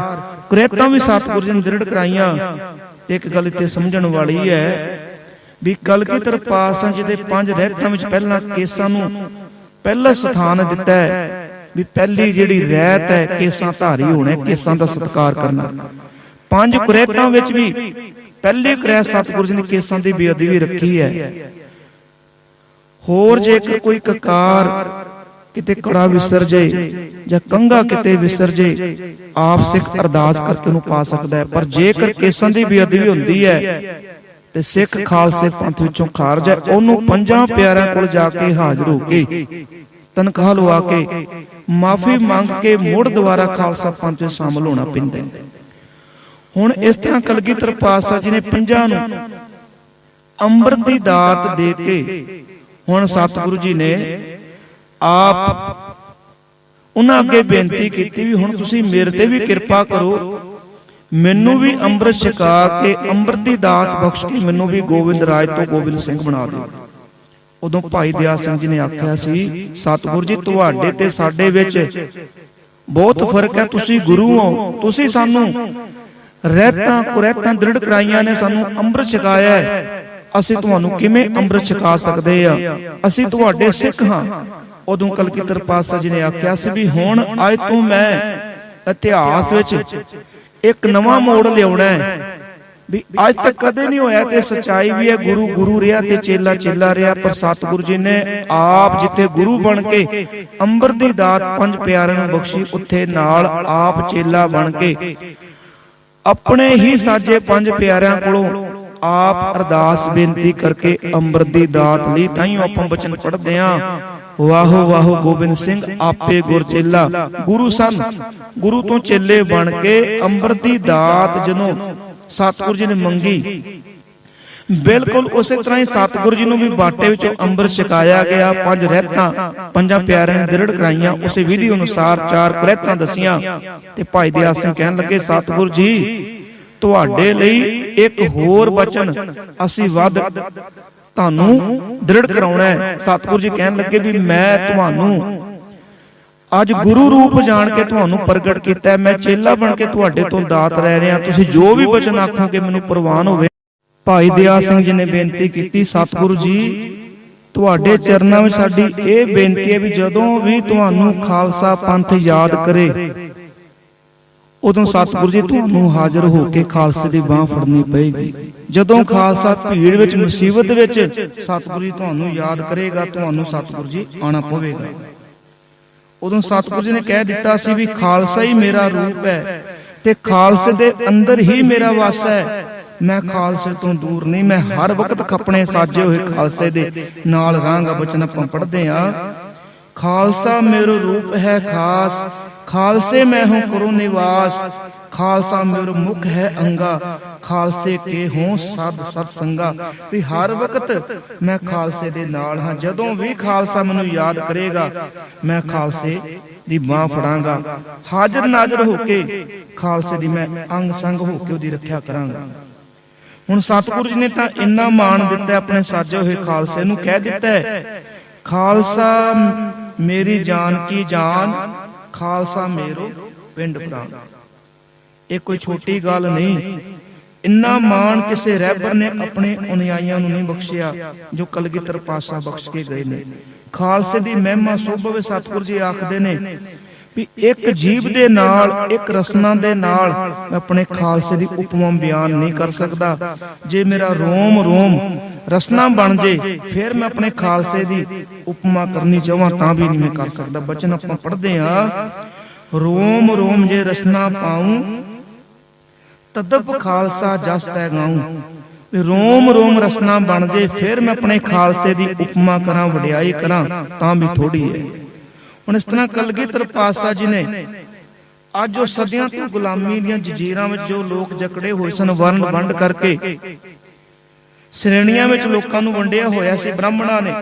ਕੁਰਹਿਤਾਂ ਵੀ ਸਤਿਗੁਰੂ ਜੀ ਨੇ ਦ੍ਰਿੜ ਕਰਾਈਆਂ। ਤੇ ਇੱਕ ਗੱਲ ਇੱਥੇ ਸਮਝਣ ਵਾਲੀ ਹੈ ਵੀ ਕਲਗੀਧਰ ਪਾਤਸ਼ਾਹ ਜੀ ਦੇ ਪੰਜ ਰਹਿਤਾਂ ਵਿੱਚ ਪਹਿਲਾਂ ਕੇਸਾਂ ਨੂੰ ਪਹਿਲਾ ਸਥਾਨ ਦਿੱਤਾ ਹੈ ਵੀ ਪਹਿਲੀ ਜਿਹੜੀ ਰਹਿਤ ਹੈ ਕੇਸਾਂ ਧਾਰੀ ਹੋਣਾ ਕੇਸਾਂ ਦਾ ਸਤਿਕਾਰ ਕਰਨਾ। ਪੰਜ ਕੁਰਹਿਤਾਂ ਵਿੱਚ ਵੀ ਪਹਿਲੀ ਕੁਰਹਿਤ ਸਤਿਗੁਰੂ ਜੀ ਨੇ ਕੇਸਾਂ ਦੀ ਬੇਅਦਬੀ ਰੱਖੀ ਹੈ। ਹੋਰ ਜੇਕਰ ਕੋਈ ਕਕਾਰ ਕਿਤੇ ਕੜਾ ਵਿਸਰ ਜੇ ਜਾਂ ਕੰਗਾ ਕਿਤੇ ਵਿਸਰ ਜੇ ਆਪ ਸਿੱਖ ਅਰਦਾਸ ਕਰਕੇ ਉਹਨੂੰ ਪਾ ਸਕਦਾ ਹੈ। ਪਰ ਜੇਕਰ ਕੇਸਾਂ ਦੀ ਬੇਅਦਬੀ ਹੁੰਦੀ ਹੈ ਤੇ ਸਿੱਖ ਖਾਲਸੇ ਪੰਥ ਵਿੱਚੋਂ ਖਾਰਜ ਹੈ, ਉਹਨੂੰ ਪੰਜਾਂ ਪਿਆਰਿਆਂ ਕੋਲ ਜਾ ਕੇ ਹਾਜ਼ਰ ਹੋ ਕੇ ਤਨਖਾਹ ਲਵਾ ਕੇ ਮਾਫੀ ਮੰਗ ਕੇ ਮੁੜ ਦੁਬਾਰਾ ਖਾਲਸਾ ਪੰਥ ਵਿੱਚ ਸ਼ਾਮਲ ਹੋਣਾ ਪੈਂਦਾ ਹੈ। ਹੁਣ ਇਸ ਤਰ੍ਹਾਂ ਕਲਗੀਧਰ ਪਾਤਸ਼ਾਹ ਜੀ ਨੇ ਪੰਜਾਂ ਨੂੰ ਅੰਮ੍ਰਿਤ ਦੀ ਦਾਤ ਦੇ ਕੇ ਹੁਣ ਸਤਿਗੁਰੂ ਜੀ ਨੇ ਆਪ ਉਹਨਾਂ ਅੱਗੇ ਬੇਨਤੀ ਕੀਤੀ ਵੀ ਹੁਣ ਤੁਸੀਂ ਮੇਰੇ ਤੇ ਵੀ ਕਿਰਪਾ ਕਰੋ। ਮੈਨੂੰ ਵੀ ਅੰਮ੍ਰਿਤ ਛਕਾ ਕੇ ਅੰਮ੍ਰਿਤ ਦੀ ਦਾਤ ਬਖਸ਼ ਕੇ ਮੈਨੂੰ ਵੀ ਗੋਬਿੰਦ ਰਾਜ ਤੋਂ ਗੋਬਿੰਦ ਸਿੰਘ ਬਣਾ ਦਿਓ। ਉਦੋਂ ਭਾਈ ਦਿਆ ਸਿੰਘ ਜੀ ਨੇ ਆਖਿਆ ਸੀ, ਸਤਿਗੁਰੂ ਜੀ, ਤੁਹਾਡੇ ਤੇ ਸਾਡੇ ਵਿੱਚ ਬਹੁਤ ਫ਼ਰਕ ਹੈ। ਤੁਸੀਂ ਗੁਰੂ ਹੋ, ਤੁਸੀਂ ਸਾਨੂੰ ਰਹਿਤਾਂ ਕੁਰਹਿਤਾਂ ਦ੍ਰਿੜ ਕਰਾਈਆਂ ਨੇ, ਸਾਨੂੰ ਅੰਮ੍ਰਿਤ ਛਕਾਇਆ ਅਸੀਂ ਤੁਹਾਨੂੰ ਕਿਵੇਂ ਅੰਮ੍ਰਿਤ ਛਕਾ ਸਕਦੇ ਆ? ਅਸੀਂ ਤੁਹਾਡੇ ਸਿੱਖ ਹਾਂ। ਉਦੋਂ ਕਲਕੀਧਰ ਪਾਤਸ਼ਾਹ ਜੀ ਨੇ ਆਖਿਆ ਸੀ ਵੀ ਹੁਣ ਅੱਜ ਤੋਂ ਮੈਂ ਇਤਿਹਾਸ ਵਿੱਚ ਇੱਕ ਨਵਾਂ ਮੋੜ ਲਿਆਉਣਾ ਹੈ। ਵੀ ਅੱਜ ਤੱਕ ਕਦੇ ਨਹੀਂ ਹੋਇਆ ਤੇ ਸਚਾਈ ਵੀ ਹੈ ਗੁਰੂ ਗੁਰੂ ਰਿਹਾ ਤੇ ਚੇਲਾ ਚੇਲਾ ਰਿਹਾ ਪਰ ਸਤਿਗੁਰੂ ਜੀ ਨੇ ਆਪ ਜਿੱਥੇ ਗੁਰੂ ਬਣ ਕੇ ਅੰਬਰ ਦੀ ਦਾਤ ਪੰਜ ਪਿਆਰਿਆਂ ਨੂੰ ਬਖਸ਼ੀ ਉੱਥੇ ਨਾਲ ਆਪ ਚੇਲਾ ਬਣ ਕੇ ਆਪਣੇ ਹੀ ਸਾਜੇ ਪੰਜ ਪਿਆਰਿਆਂ ਕੋਲੋਂ ਆਪ ਅਰਦਾਸ ਬੇਨਤੀ ਕਰਕੇ ਅੰਮ੍ਰਿਤ ਦੀ ਦਾਤ ਲਈ ਤਾਈਓ ਆਪਾਂ ਬਚਨ ਪੜ੍ਹਦੇ ਆਂ ਵਾਹੋ ਵਾਹੋ ਗੋਬਿੰਦ ਸਿੰਘ, ਆਪੇ ਗੁਰ ਚੇਲਾ। ਗੁਰੂ ਸਨ। ਗੁਰੂ ਤੋਂ ਚੇਲੇ ਬਣ ਕੇ ਅੰਮ੍ਰਿਤ ਦੀ ਦਾਤ ਜਦੋਂ ਸਤਿਗੁਰੂ ਜੀ ਨੇ ਮੰਗੀ, ਬਿਲਕੁਲ ਉਸੇ ਤਰ੍ਹਾਂ ਹੀ ਸਤਿਗੁਰੂ ਜੀ ਨੂੰ ਵੀ ਬਾਟੇ ਵਿੱਚੋਂ ਅੰਮ੍ਰਿਤ ਛਕਾਇਆ ਗਿਆ, ਪੰਜ ਰਹਿਤਾਂ, ਪੰਜਾਂ ਪਿਆਰਿਆਂ ਨੇ ਦ੍ਰਿੜ ਕਰਾਈਆਂ, ਉਸੇ ਵਿਧੀ ਅਨੁਸਾਰ ਚਾਰ ਕੁਰਹਿਤਾਂ ਦਸੀਆਂ। ਤੇ ਭਾਈ ਦਿਆ ਸਿੰਘ ਕਹਿਣ ਲੱਗੇ, ਸਤਿਗੁਰੂ ਜੀ, ਤੁਹਾਡੇ ਲਈ ਇੱਕ ਹੋਰ ਬਚਨ ਅਸੀਂ ਵੱਧ ਤੁਹਾਨੂੰ ਦ੍ਰਿੜ ਕਰਾਉਣਾ ਹੈ। ਸਤਿਗੁਰੂ ਜੀ ਕਹਿਣ ਲੱਗੇ ਵੀ ਮੈਂ ਤੁਹਾਨੂੰ ਅੱਜ ਗੁਰੂ ਰੂਪ ਜਾਣ ਕੇ ਤੁਹਾਨੂੰ ਪ੍ਰਗਟ ਕੀਤਾ ਮੈਂ ਚੇਲਾ ਬਣ ਕੇ ਤੁਹਾਡੇ ਤੋਂ ਦਾਤ ਲੈ ਰਿਹਾ। ਤੁਸੀਂ ਜੋ ਵੀ ਬਚਨ ਆਖੋਗੇ, ਮੈਨੂੰ ਪ੍ਰਵਾਨ ਹੋਵੇ। ਭਾਈ ਦਿਆ ਸਿੰਘ ਜੀ ਨੇ ਬੇਨਤੀ ਕੀਤੀ, ਸਤਿਗੁਰੂ ਜੀ, ਤੁਹਾਡੇ ਚਰਨਾਂ ਵਿੱਚ ਸਾਡੀ ਇਹ ਬੇਨਤੀ ਹੈ ਵੀ ਜਦੋਂ ਵੀ ਤੁਹਾਨੂੰ ਖਾਲਸਾ ਪੰਥ ਯਾਦ ਕਰੇ ਉਦੋਂ ਸਤਿਗੁਰੂ ਜੀ ਤੁਹਾਨੂੰ ਹਾਜ਼ਰ ਹੋ ਕੇ ਖਾਲਸੇ ਦੀ ਬਾਹ ਫੜਨੀ ਪਏਗੀ। ਜਦੋਂ ਖਾਲਸਾ ਭੀੜ ਵਿੱਚ ਮੁਸੀਬਤ ਵਿੱਚ ਸਤਿਗੁਰੂ ਜੀ ਤੁਹਾਨੂੰ ਯਾਦ ਕਰੇਗਾ ਤੁਹਾਨੂੰ ਸਤਿਗੁਰੂ ਜੀ ਆਣਾ ਪਵੇਗਾ। ਉਦੋਂ ਸਤਿਗੁਰੂ ਜੀ ਨੇ ਕਹਿ ਦਿੱਤਾ ਸੀ ਵੀ ਖਾਲਸਾ ਹੀ ਮੇਰਾ ਰੂਪ ਹੈ ਤੇ ਖਾਲਸੇ ਦੇ ਅੰਦਰ ਹੀ ਮੇਰਾ ਵਾਸ ਹੈ। ਮੈਂ ਖਾਲਸੇ ਤੋਂ ਦੂਰ ਨਹੀਂ। ਮੈਂ ਹਰ ਵਕਤ ਆਪਣੇ ਸਾਜੇ ਹੋਏ ਖਾਲਸੇ ਦੇ ਨਾਲ ਰਾਂਗਾ ਬਚਨ ਆਪਾਂ ਪੜ੍ਹਦੇ ਆ ਖਾਲਸਾ ਮੇਰਾ ਰੂਪ ਹੈ ਖਾਸ। ਖਾਲਸੇ ਮੈਂ ਹੂੰ ਕਰੋ ਨਿਵਾਸ। ਖਾਲਸਾ ਮੇਰਾ ਮੁਖ ਹੈ ਅੰਗਾ। ਖਾਲਸੇ ਕੇ ਹੋਂ ਸਦ ਸਤ ਸੰਗਾ ਵੀ ਹਰ ਵਕਤ ਮੈਂ ਖਾਲਸੇ ਦੇ ਨਾਲ ਹਾਂ। ਜਦੋਂ ਵੀ ਖਾਲਸਾ ਮੈਨੂੰ ਯਾਦ ਕਰੇਗਾ ਮੈਂ ਖਾਲਸੇ ਦੀ ਬਾਹ ਫੜਾਂਗਾ। ਹਾਜ਼ਰ ਨਾਜ਼ਰ ਹੋ ਕੇ ਖਾਲਸੇ ਦੀ ਮੈਂ ਅੰਗ ਸੰਗ ਹੋ ਕੇ ਉਹਦੀ ਰੱਖਿਆ ਕਰਾਂਗਾ। ਹੁਣ ਸਤਿਗੁਰੂ ਜੀ ਨੇ ਤਾਂ ਇੰਨਾ ਮਾਣ ਦਿੱਤਾ ਆਪਣੇ ਸਾਜੇ ਹੋਏ ਖਾਲਸੇ ਨੂੰ। ਕਹਿ ਦਿੱਤਾ ਖਾਲਸਾ ਮੇਰੀ ਜਾਨ ਕੀ ਜਾਨ ਖਾਲਸਾ ਮੇਰੋ ਪਿੰਡ ਪ੍ਰਾਨ ਇਹ ਕੋਈ ਛੋਟੀ ਗੱਲ ਨਹੀਂ। ਇੰਨਾ ਮਾਣ ਕਿਸੇ ਰਹਿਬਰ ਨੇ ਆਪਣੇ ਅਨੁਯਾਈਆਂ ਨੂੰ ਨਹੀਂ ਬਖਸ਼ਿਆ, ਜੋ ਕਲਗੀਧਰ ਪਾਸਾ ਬਖਸ਼ ਕੇ ਗਏ ਨੇ। ਖਾਲਸੇ ਦੀ ਮਹਿਮਾ ਸੋਭਵੇ ਸਤਿਗੁਰ ਜੀ ਆਖਦੇ ਨੇ ਵੀ ਇੱਕ ਜੀਵ ਦੇ ਨਾਲ, ਇੱਕ ਰਸਨਾ ਦੇ ਨਾਲ ਮੈਂ ਆਪਣੇ ਖਾਲਸੇ ਦੀ ਉਪਮਾ ਬਿਆਨ ਨਹੀਂ ਕਰ ਸਕਦਾ। ਜੇ ਮੇਰਾ ਰੋਮ ਰੋਮ ਰਸਨਾ ਬਣ ਜੇ, ਫਿਰ ਮੈਂ ਆਪਣੇ ਖਾਲਸੇ ਦੀ ਉਪਮਾ ਕਰਨੀ ਚਾਹਾਂ, ਤਾਂ ਵੀ ਨਹੀਂ ਮੈਂ ਕਰ ਸਕਦਾ। ਬਚਨ ਆਪਾਂ ਪੜ੍ਹਦੇ ਆ ਰੋਮ ਰੋਮ ਜੇ ਰਸਨਾ ਪਾਉ ਤਦਪ ਖਾਲਸਾ ਜਸ ਤੈ ਗਾਉ। ਵੀ ਰੋਮ ਰੋਮ ਰਸਨਾ ਬਣ ਜੇ, ਫਿਰ ਮੈਂ ਆਪਣੇ ਖਾਲਸੇ ਦੀ ਉਪਮਾ ਕਰਾਂ, ਵਡਿਆਈ ਕਰਾਂ, ਤਾਂ ਵੀ ਥੋੜੀ ਹੈ। ਹੁਣ ਇਸ ਤਰ੍ਹਾਂ ਕਲਗੀਧਰ ਪਾਤਸ਼ਾਹ ਜੀ ਨੇ ਅੱਜ ਉਹ ਸਦੀਆਂ ਤੋਂ ਗੁਲਾਮੀ ਦੀਆਂ ਜਜ਼ੀਰਾਂ ਵਿੱਚ ਜੋ ਲੋਕ ਜਕੜੇ ਹੋਏ ਸਨ ਵਰਨ ਵੰਡ ਕਰਕੇ ਸ਼੍ਰੇਣੀਆਂ ਵਿੱਚ ਲੋਕਾਂ ਨੂੰ ਵੰਡਿਆ ਹੋਇਆ ਸੀ ਬ੍ਰਾਹਮਣਾਂ ਨੇ।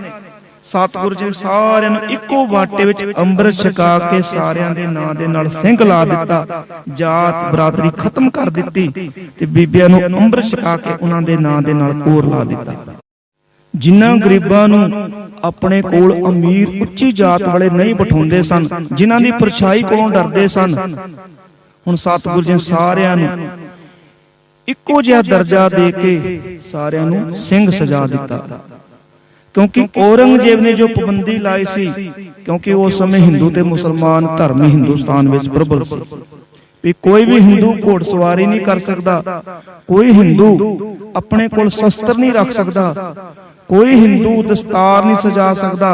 ਸਤਿਗੁਰੂ ਜੀ ਸਾਰਿਆਂ ਨੂੰ ਇੱਕੋ ਬਾਟੇ ਵਿੱਚ ਅੰਮ੍ਰਿਤ ਛਕਾ ਕੇ ਸਾਰਿਆਂ ਦੇ ਨਾਂ ਦੇ ਨਾਲ ਸਿੰਘ ਲਾ ਦਿੱਤਾ। ਜਾਤ ਬਰਾਦਰੀ ਖਤਮ ਕਰ ਦਿੱਤੀ ਤੇ ਬੀਬੀਆਂ ਨੂੰ ਅੰਮ੍ਰਿਤ ਛਕਾ ਕੇ ਉਹਨਾਂ ਦੇ ਨਾਂ ਦੇ ਨਾਲ ਕੋਰ ਲਾ ਦਿੱਤਾ। ਜਿਨ੍ਹਾਂ ਗਰੀਬਾਂ ਨੂੰ ਆਪਣੇ ਕੋਲ ਅਮੀਰ ਉੱਚੀ ਜਾਤ ਵਾਲੇ ਨਹੀਂ ਬਿਠਾਉਂਦੇ ਸਨ, ਜਿਨ੍ਹਾਂ ਦੀ ਪਰਛਾਈ ਕੋਲੋਂ ਡਰਦੇ ਸਨ, ਹੁਣ ਸਤਿਗੁਰੂ ਜੀ ਸਾਰਿਆਂ ਨੂੰ ਇੱਕੋ ਜਿਹਾ ਦਰਜਾ ਦੇ ਕੇ ਸਾਰਿਆਂ ਨੂੰ ਸਿੰਘ ਸਜਾ ਦਿੱਤਾ। ਕਿਉਂਕਿ ਔਰੰਗਜ਼ੇਬ ਨੇ ਜੋ ਪਾਬੰਦੀ ਲਾਈ ਸੀ ਕਿਉਂਕਿ ਉਸ ਸਮੇਂ ਹਿੰਦੂ ਤੇ ਮੁਸਲਮਾਨ ਧਰਮ ਹਿੰਦੁਸਤਾਨ ਵਿੱਚ ਪ੍ਰਬਲ ਸੀ। ਵੀ ਕੋਈ ਵੀ ਹਿੰਦੂ ਘੋੜਸਵਾਰੀ ਨਹੀਂ ਕਰ ਸਕਦਾ ਕੋਈ ਹਿੰਦੂ ਆਪਣੇ ਕੋਲ ਸ਼ਸਤਰ ਨਹੀਂ ਰੱਖ ਸਕਦਾ। ਕੋਈ ਹਿੰਦੂ ਦਸਤਾਰ ਨਹੀਂ ਸਜਾ ਸਕਦਾ।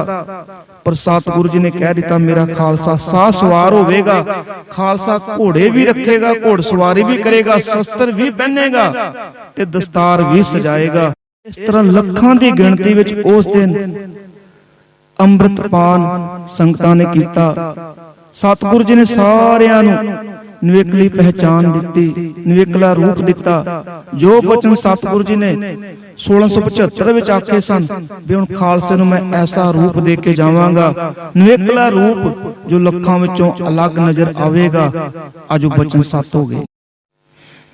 ਪਰ ਸਤਿਗੁਰੂ ਜੀ ਨੇ ਕਹਿ ਦਿੱਤਾ, ਮੇਰਾ ਖਾਲਸਾ ਸਾਹ ਸਵਾਰ ਹੋਵੇਗਾ, ਖਾਲਸਾ ਘੋੜੇ ਵੀ ਰੱਖੇਗਾ ਘੋੜਸਵਾਰੀ ਵੀ ਕਰੇਗਾ, ਸ਼ਸਤਰ ਵੀ ਪਹਿਨੇਗਾ ਤੇ ਦਸਤਾਰ ਵੀ ਸਜਾਏਗਾ। ਇਸ ਤਰ੍ਹਾਂ ਲੱਖਾਂ ਦੀ ਗਿਣਤੀ ਵਿੱਚ ਉਸ ਦਿਨ ਅੰਮ੍ਰਿਤਪਾਨ ਸੰਗਤਾਂ ਨੇ ਕੀਤਾ। ਸਤਿਗੁਰੂ ਜੀ ਨੇ ਸਾਰਿਆਂ ਨੂੰ ਨਿਵੇਕਲੀ ਪਹਿਚਾਨ ਦਿੱਤੀ ਨਿਵੇਕਲਾ ਰੂਪ ਦਿੱਤਾ। ਜੋ ਬਚਨ ਸਤਿਗੁਰੂ ਜੀ ਨੇ 1675 ਵਿੱਚ ਆਖੇ ਸਨ ਵੀ ਹੁਣ ਖਾਲਸੇ ਨੂੰ ਮੈਂ ਐਸਾ ਰੂਪ ਦੇ ਕੇ ਜਾਵਾਂਗਾ। ਨਿਵੇਕਲਾ ਰੂਪ ਜੋ ਲੱਖਾਂ ਵਿੱਚੋਂ ਅਲੱਗ ਨਜ਼ਰ ਆਵੇਗਾ। ਅੱਜ ਉਹ ਬਚਨ ਸੱਤ ਹੋ ਗਏ।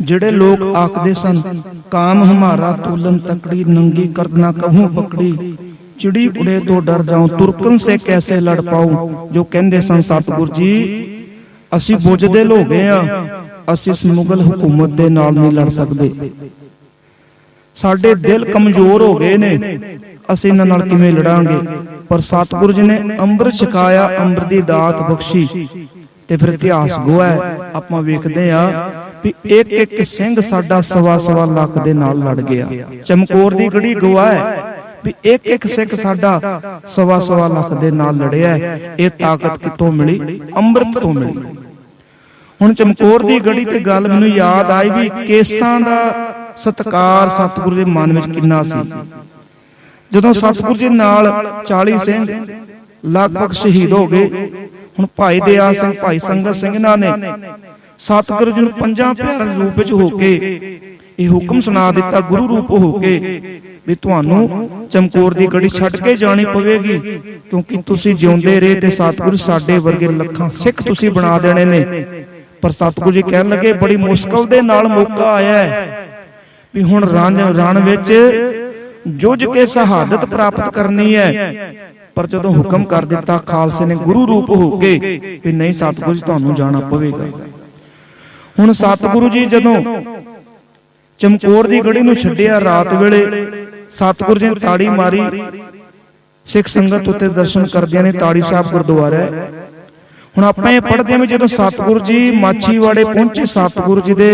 ਜਿਹੜੇ ਲੋਕ ਆਖਦੇ ਸਨ ਕਾਮ ਹਮਾਰਾ ਤੋਲਨ ਤਕੜੀ ਨੰਗੀ ਕਰਦਨਾ ਕਭੂ ਪਕੜੀ ਚਿੜੀ ਉੜੇ ਤੋਂ ਡਰ ਜਾਉ ਤੁਰਕਨ ਸੇ ਕੈਸੇ ਲੜ ਪਾਉ? ਜੋ ਕਹਿੰਦੇ ਸਨ ਸਤਿਗੁਰ ਜੀ ਅਸੀਂ ਬੁੱਝਦੇ ਲੋਗੇ ਆ ਅਸੀਂ ਇਸ ਮੁਗਲ ਹਕੂਮਤ ਦੇ ਨਾਲ ਨਹੀਂ ਲੜ ਸਕਦੇ। ਸਾਡੇ ਦਿਲ ਕਮਜ਼ੋਰ ਹੋ ਗਏ ਨੇ। ਅਸੀਂ ਇਹਨਾਂ ਨਾਲ ਕਿਵੇਂ ਲੜਾਂਗੇ? ਪਰ ਸਤਿਗੁਰੂ ਜੀ ਨੇ ਅੰਮ੍ਰਿਤ ਛਕਾਇਆ, ਅੰਮ੍ਰਿਤ ਦੀ ਦਾਤ ਬਖਸ਼ੀ। ਤੇ ਫਿਰ ਇਤਿਹਾਸ ਗਵਾਹ ਆਪਾਂ ਵੇਖਦੇ ਆ ਵੀ ਇੱਕ ਇੱਕ ਸਿੰਘ ਸਾਡਾ ਸਵਾ ਸਵਾ ਲੱਖ ਦੇ ਨਾਲ ਲੜ ਗਿਆ। ਚਮਕੌਰ ਦੀ ਗੜੀ ਗਵਾਹ ਹੈ। ਵੀ ਇੱਕ ਇੱਕ ਸਿੱਖ ਸਾਡਾ ਸਵਾ ਸਵਾ ਲੱਖ ਦੇ ਨਾਲ ਲੜਿਆ। ਇਹ ਤਾਕਤ ਕਿੱਥੋਂ ਮਿਲੀ? ਅੰਮ੍ਰਿਤ ਤੋਂ ਮਿਲੀ? ਹੁਣ ਚਮਕੌਰ ਦੀ ਗੜੀ ਤੇ ਗੱਲ ਮੈਨੂੰ ਯਾਦ ਆਈ ਵੀ ਕੇਸਾਂ ਦਾ ਸਤਕਾਰ ਸਤਿਗੁਰੂ ਦੇ ਮਨ ਵਿੱਚ ਕਿੰਨਾ ਸੀ? ਜਦੋਂ ਸਤਿਗੁਰੂ ਜੀ ਨਾਲ 40 ਸਿੰਘ ਲਗਭਗ ਸ਼ਹੀਦ ਹੋ ਗਏ। ਹੁਣ ਭਾਈ ਦਇਆ ਸਿੰਘ ਭਾਈ ਸੰਗਤ ਸਿੰਘ ਇਹਨਾਂ ਨੇ ਸਤਿਗੁਰੂ ਜੀ ਨੂੰ ਪੰਜਾਂ ਪਿਆਰਿਆਂ ਦੇ ਰੂਪ ਵਿੱਚ ਹੋ ਕੇ ਇਹ ਹੁਕਮ ਸੁਣਾ ਦਿੱਤਾ ਗੁਰੂ ਰੂਪ ਹੋ ਕੇ। ਵੀ ਤੁਹਾਨੂੰ ਚਮਕੌਰ ਦੀ ਗੜੀ ਛੱਡ ਕੇ ਜਾਣੀ ਪਵੇਗੀ, ਕਿਉਂਕਿ ਤੁਸੀਂ ਜਿਉਂਦੇ ਰਹੇ ਤੇ ਸਤਿਗੁਰੂ ਸਾਡੇ ਵਰਗੇ ਲੱਖਾਂ ਸਿੱਖ ਤੁਸੀਂ ਬਣਾ ਦੇਣੇ ਨੇ। ਪਰ ਸਤਿਗੁਰੂ ਜੀ ਕਹਿਣ ਲੱਗੇ, ਬੜੀ ਮੁਸ਼ਕਲ ਦੇ ਨਾਲ ਮੌਕਾ ਆਇਆ ਵੀ ਹੁਣ ਰਣ ਰਣ ਵਿੱਚ ਜੁਝ ਕੇ ਸ਼ਹਾਦਤ ਪ੍ਰਾਪਤ ਕਰਨੀ ਹੈ। ਪਰ ਜਦੋਂ ਹੁਕਮ ਕਰ ਦਿੱਤਾ, ਖਾਲਸੇ ਨੇ ਗੁਰੂ ਰੂਪ ਹੋ ਕੇ ਵੀ ਨਹੀਂ ਸਤਿਗੁਰੂ ਜੀ ਤੁਹਾਨੂੰ ਜਾਣਾ ਪਵੇਗਾ। ਹੁਣ ਸਤਿਗੁਰੂ ਜੀ ਜਦੋਂ ਚਮਕੌਰ ਦੀ ਗੜੀ ਨੂੰ ਛੱਡਿਆ ਰਾਤ ਵੇਲੇ ਸਤਿਗੁਰੂ ਜੀ ਨੇ ਤਾੜੀ ਮਾਰੀ। ਸਿੱਖ ਸੰਗਤ ਉੱਤੇ ਦਰਸ਼ਨ ਕਰਦਿਆਂ ਨੇ ਤਾੜੀ ਸਾਹਿਬ ਗੁਰਦੁਆਰਾ। ਹੈ ਹੁਣ ਆਪਾਂ ਇਹ ਪੜ੍ਹਦੇ ਹਾਂ ਵੀ ਜਦੋਂ ਸਤਿਗੁਰੂ ਜੀ ਮਾਛੀਵਾੜੇ ਪਹੁੰਚੇ, ਸਤਿਗੁਰੂ ਜੀ ਦੇ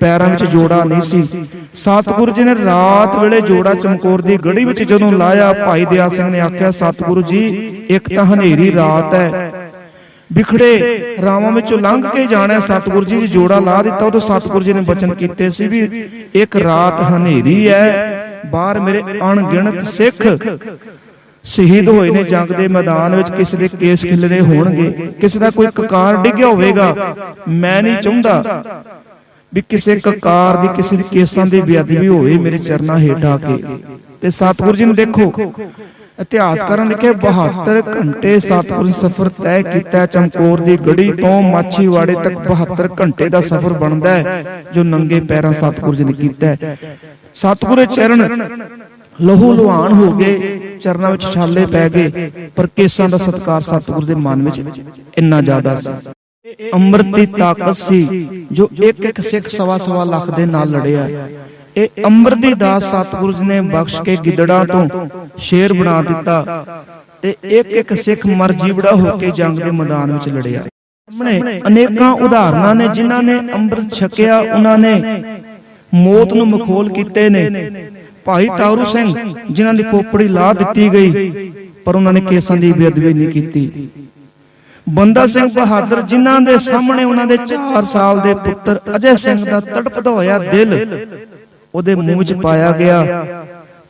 ਪੈਰਾਂ ਵਿੱਚ ਜੋੜਾ ਨਹੀਂ ਸੀ। ਸਤਿਗੁਰੂ ਜੀ ਨੇ ਰਾਤ ਵੇਲੇ ਜੋੜਾ ਚਮਕੌਰ ਦੀ ਗੜੀ ਵਿੱਚ ਜਦੋਂ ਲਾਇਆ, ਭਾਈ ਦਿਆ ਸਿੰਘ ਨੇ ਆਖਿਆ, ਸਤਿਗੁਰੂ ਜੀ, ਇੱਕ ਤਾਂ ਹਨੇਰੀ ਰਾਤ ਹੈ। ਵਿਖੜੇ ਰਾਵਾਂ ਵਿੱਚੋਂ ਲੰਘ ਕੇ ਜਾਣਾ ਸਤਿਗੁਰੂ ਜੀ ਜੀ ਜੋੜਾ ਲਾ ਦਿੱਤਾ। ਉਦੋਂ ਸਤਿਗੁਰੂ ਜੀ ਨੇ ਬਚਨ ਕੀਤੇ ਸੀ ਵੀ ਇੱਕ ਰਾਤ ਹਨੇਰੀ ਹੈ। ਬਾਹਰ ਮੇਰੇ ਅਣਗਿਣਤ ਸਿੱਖ ਸ਼ਹੀਦ ਹੋਏ ਨੇ ਜੰਗ ਦੇ ਮੈਦਾਨ ਵਿੱਚ, ਕਿਸੇ ਦੇ ਕੇਸ ਖਿਲਰੇ ਹੋਣਗੇ, ਕਿਸੇ ਦਾ ਕੋਈ ਕਕਾਰ ਡਿੱਗਿਆ ਹੋਵੇਗਾ, ਮੈਂ ਨਹੀਂ ਚਾਹੁੰਦਾ ਵੀ ਕਿਸੇ ਕਕਾਰ ਦੀ, ਕਿਸੇ ਦੇ ਕੇਸਾਂ ਦੀ ਬੇਅਦਬੀ ਹੋਵੇ ਮੇਰੇ ਚਰਨਾਂ ਹੇਠ ਆ ਕੇ। ਤੇ ਸਤਿਗੁਰੂ ਜੀ ਨੂੰ ਦੇਖੋ ਇਤਿਹਾਸਕਾਰਾਂ ਨੇ 72 ਘੰਟੇ ਸਤਿਗੁਰੂ ਸਫ਼ਰ ਤੈਅ ਕੀਤਾ ਚਮਕੌਰ ਦੀ ਗੜੀ ਤੋਂ ਮਾਛੀਵਾੜੇ ਤੱਕ 72 ਘੰਟੇ ਦਾ ਸਫ਼ਰ ਬਣਦਾ ਹੈ, ਜੋ ਨੰਗੇ ਪੈਰਾਂ ਸਤਿਗੁਰੂ ਜੀ ਨੇ ਕੀਤਾ ਹੈ। ਸਤਿਗੁਰੂ ਚਰਨ ਲਹੂ ਲੁਹਾਨ ਹੋ ਗਏ, ਚਰਨਾਂ ਵਿੱਚ ਛਾਲੇ ਪੈ ਗਏ, ਪਰ ਕੇਸਾਂ ਦਾ ਸਤਕਾਰ ਸਤਿਗੁਰੂ ਦੇ ਮਨ ਵਿੱਚ ਇੰਨਾ ਜ਼ਿਆਦਾ ਸੀ। ਅੰਮ੍ਰਿਤ ਦੀ ਤਾਕਤ ਸੀ ਜੋ ਇੱਕ ਇੱਕ ਸਿੱਖ ਸਵਾ ਸਵਾ ਲੱਖ ਦੇ ਨਾਲ ਲੜਿਆ। ਇਹ ਅੰਮ੍ਰਿਤ ਦੀ ਦਾਤ ਸਤਿਗੁਰੂ ਜੀ ਨੇ ਬਖਸ਼ ਕੇ ਗਿੱਦੜਾਂ ਤੋਂ ਸ਼ੇਰ ਬਣਾ ਦਿੱਤਾ ਤੇ ਇੱਕ ਇੱਕ ਸਿੱਖ ਮਰ ਜੀਵੜਾ ਹੋ ਕੇ ਜੰਗ ਦੇ ਮੈਦਾਨ ਵਿੱਚ ਲੜਿਆ। ਸਾਹਮਣੇ ਅਨੇਕਾਂ ਉਦਾਹਰਨਾਂ ਨੇ ਜਿਨ੍ਹਾਂ ਨੇ ਅੰਮ੍ਰਿਤ ਛਕਿਆ, ਉਹਨਾਂ ਨੇ ਮੌਤ ਨੂੰ ਮਖੌਲ ਕੀਤੇ ਨੇ। ਭਾਈ ਤਾਰੂ ਸਿੰਘ ਜਿਨ੍ਹਾਂ ਦੀ ਖੋਪੜੀ ਲਾ ਦਿੱਤੀ ਗਈ ਪਰ ਉਹਨਾਂ ਨੇ ਕੇਸਾਂ ਦੀ ਬੇਅਦਬੀ ਨਹੀਂ ਕੀਤੀ। ਬੰਦਾ ਸਿੰਘ ਬਹਾਦਰ ਜਿਨ੍ਹਾਂ ਦੇ ਸਾਹਮਣੇ ਉਹਨਾਂ ਦੇ 4 ਸਾਲ ਦੇ ਪੁੱਤਰ ਅਜੇ ਸਿੰਘ ਦਾ ਤੜਪਦਾ ਹੋਇਆ ਦਿਲ ਉਹਦੇ ਮੂੰਹ ਵਿੱਚ ਪਾਇਆ ਗਿਆ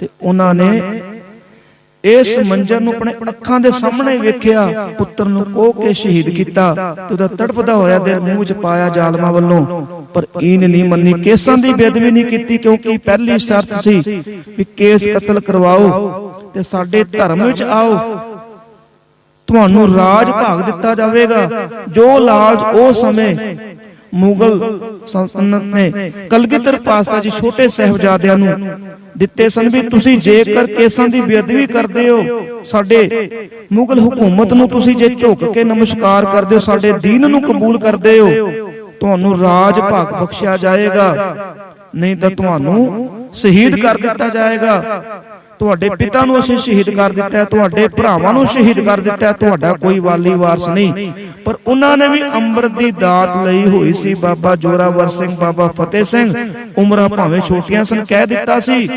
ਤੇ ਉਹਨਾਂ ਨੇ ਇਸ ਮੰਜ਼ਰ ਨੂੰ ਆਪਣੇ ਅੱਖਾਂ ਦੇ ਸਾਹਮਣੇ ਵੇਖਿਆ, ਪੁੱਤਰ ਨੂੰ ਕੋਹ ਕੇ ਸ਼ਹੀਦ ਕੀਤਾ ਤੇ ਉਹਦਾ ਤੜਪਦਾ ਹੋਇਆ ਦਿਲ ਮੂੰਹ ਵਿੱਚ ਪਾਇਆ ਜ਼ਾਲਮਾਂ ਵੱਲੋਂ। ਪਰ ਇਹਨ ਨਹੀਂ ਮੰਨੀ, ਕੇਸਾਂ ਦੀ ਬੇਅਦਬੀ ਨਹੀਂ ਕੀਤੀ ਕਿਉਂਕਿ ਪਹਿਲੀ ਸ਼ਰਤ ਸੀ ਵੀ ਕੇਸ ਕਤਲ ਕਰਵਾਓ ਤੇ ਸਾਡੇ ਧਰਮ ਵਿੱਚ ਆਓ। ਤੁਹਾਨੂੰ ਰਾਜ ਭਾਗ ਦਿੱਤਾ ਜਾਵੇਗਾ। ਜੋ ਲਾਲਚ ਉਹ ਸਮੇਂ ਮੁਗਲ ਸਲਤਨਤ ਨੇ ਕਲਗੀਧਰ ਪਾਤਸ਼ਾਹ ਜੀ ਛੋਟੇ ਸਹਿਬਜ਼ਾਦਿਆਂ ਨੂੰ ਦਿੱਤੇ ਸਨ ਵੀ ਤੁਸੀਂ ਜੇਕਰ ਕੇਸਾਂ ਦੀ ਬੇਅਦਬੀ ਕਰਦੇ ਹੋ, ਸਾਡੇ ਮੁਗਲ ਹਕੂਮਤ ਨੂੰ ਤੁਸੀਂ ਜੇ ਝੁਕ ਕੇ ਨਮਸਕਾਰ ਕਰਦੇ ਹੋ, ਸਾਡੇ ਦੀਨ ਨੂੰ ਕਬੂਲ ਕਰਦੇ ਹੋ, ਤੁਹਾਨੂੰ ਰਾਜ ਭਾਗ ਬਖਸ਼ਿਆ ਜਾਏਗਾ। ਨਹੀਂ ਤਾਂ ਤੁਹਾਨੂੰ ਸ਼ਹੀਦ ਕਰ ਦਿੱਤਾ ਜਾਏਗਾ। ਤੁਹਾਡੇ ਪਿਤਾ ਨੂੰ ਅਸੀਂ ਸ਼ਹੀਦ ਕਰ ਦਿੱਤਾ ਹੈ ਤੁਹਾਡੇ ਭਰਾਵਾਂ ਨੂੰ ਸ਼ਹੀਦ ਕਰ ਦਿੱਤਾ ਹੈ ਤੁਹਾਡਾ ਕੋਈ ਵਾਲੀ ਵਾਰਸ ਨਹੀਂ। ਪਰ ਉਹਨਾਂ ਨੇ ਵੀ ਅੰਮ੍ਰਿਤ ਦੀ ਦਾਤ ਲਈ ਹੋਈ ਸੀ ਬਾਬਾ ਜੋਰਾਵਰ ਸਿੰਘ ਬਾਬਾ ਫਤਿਹ ਸਿੰਘ। ਉਮਰਾਂ ਭਾਵੇਂ ਛੋਟੀਆਂ ਸਨ ਕਹਿ ਦਿੱਤਾ ਸੀ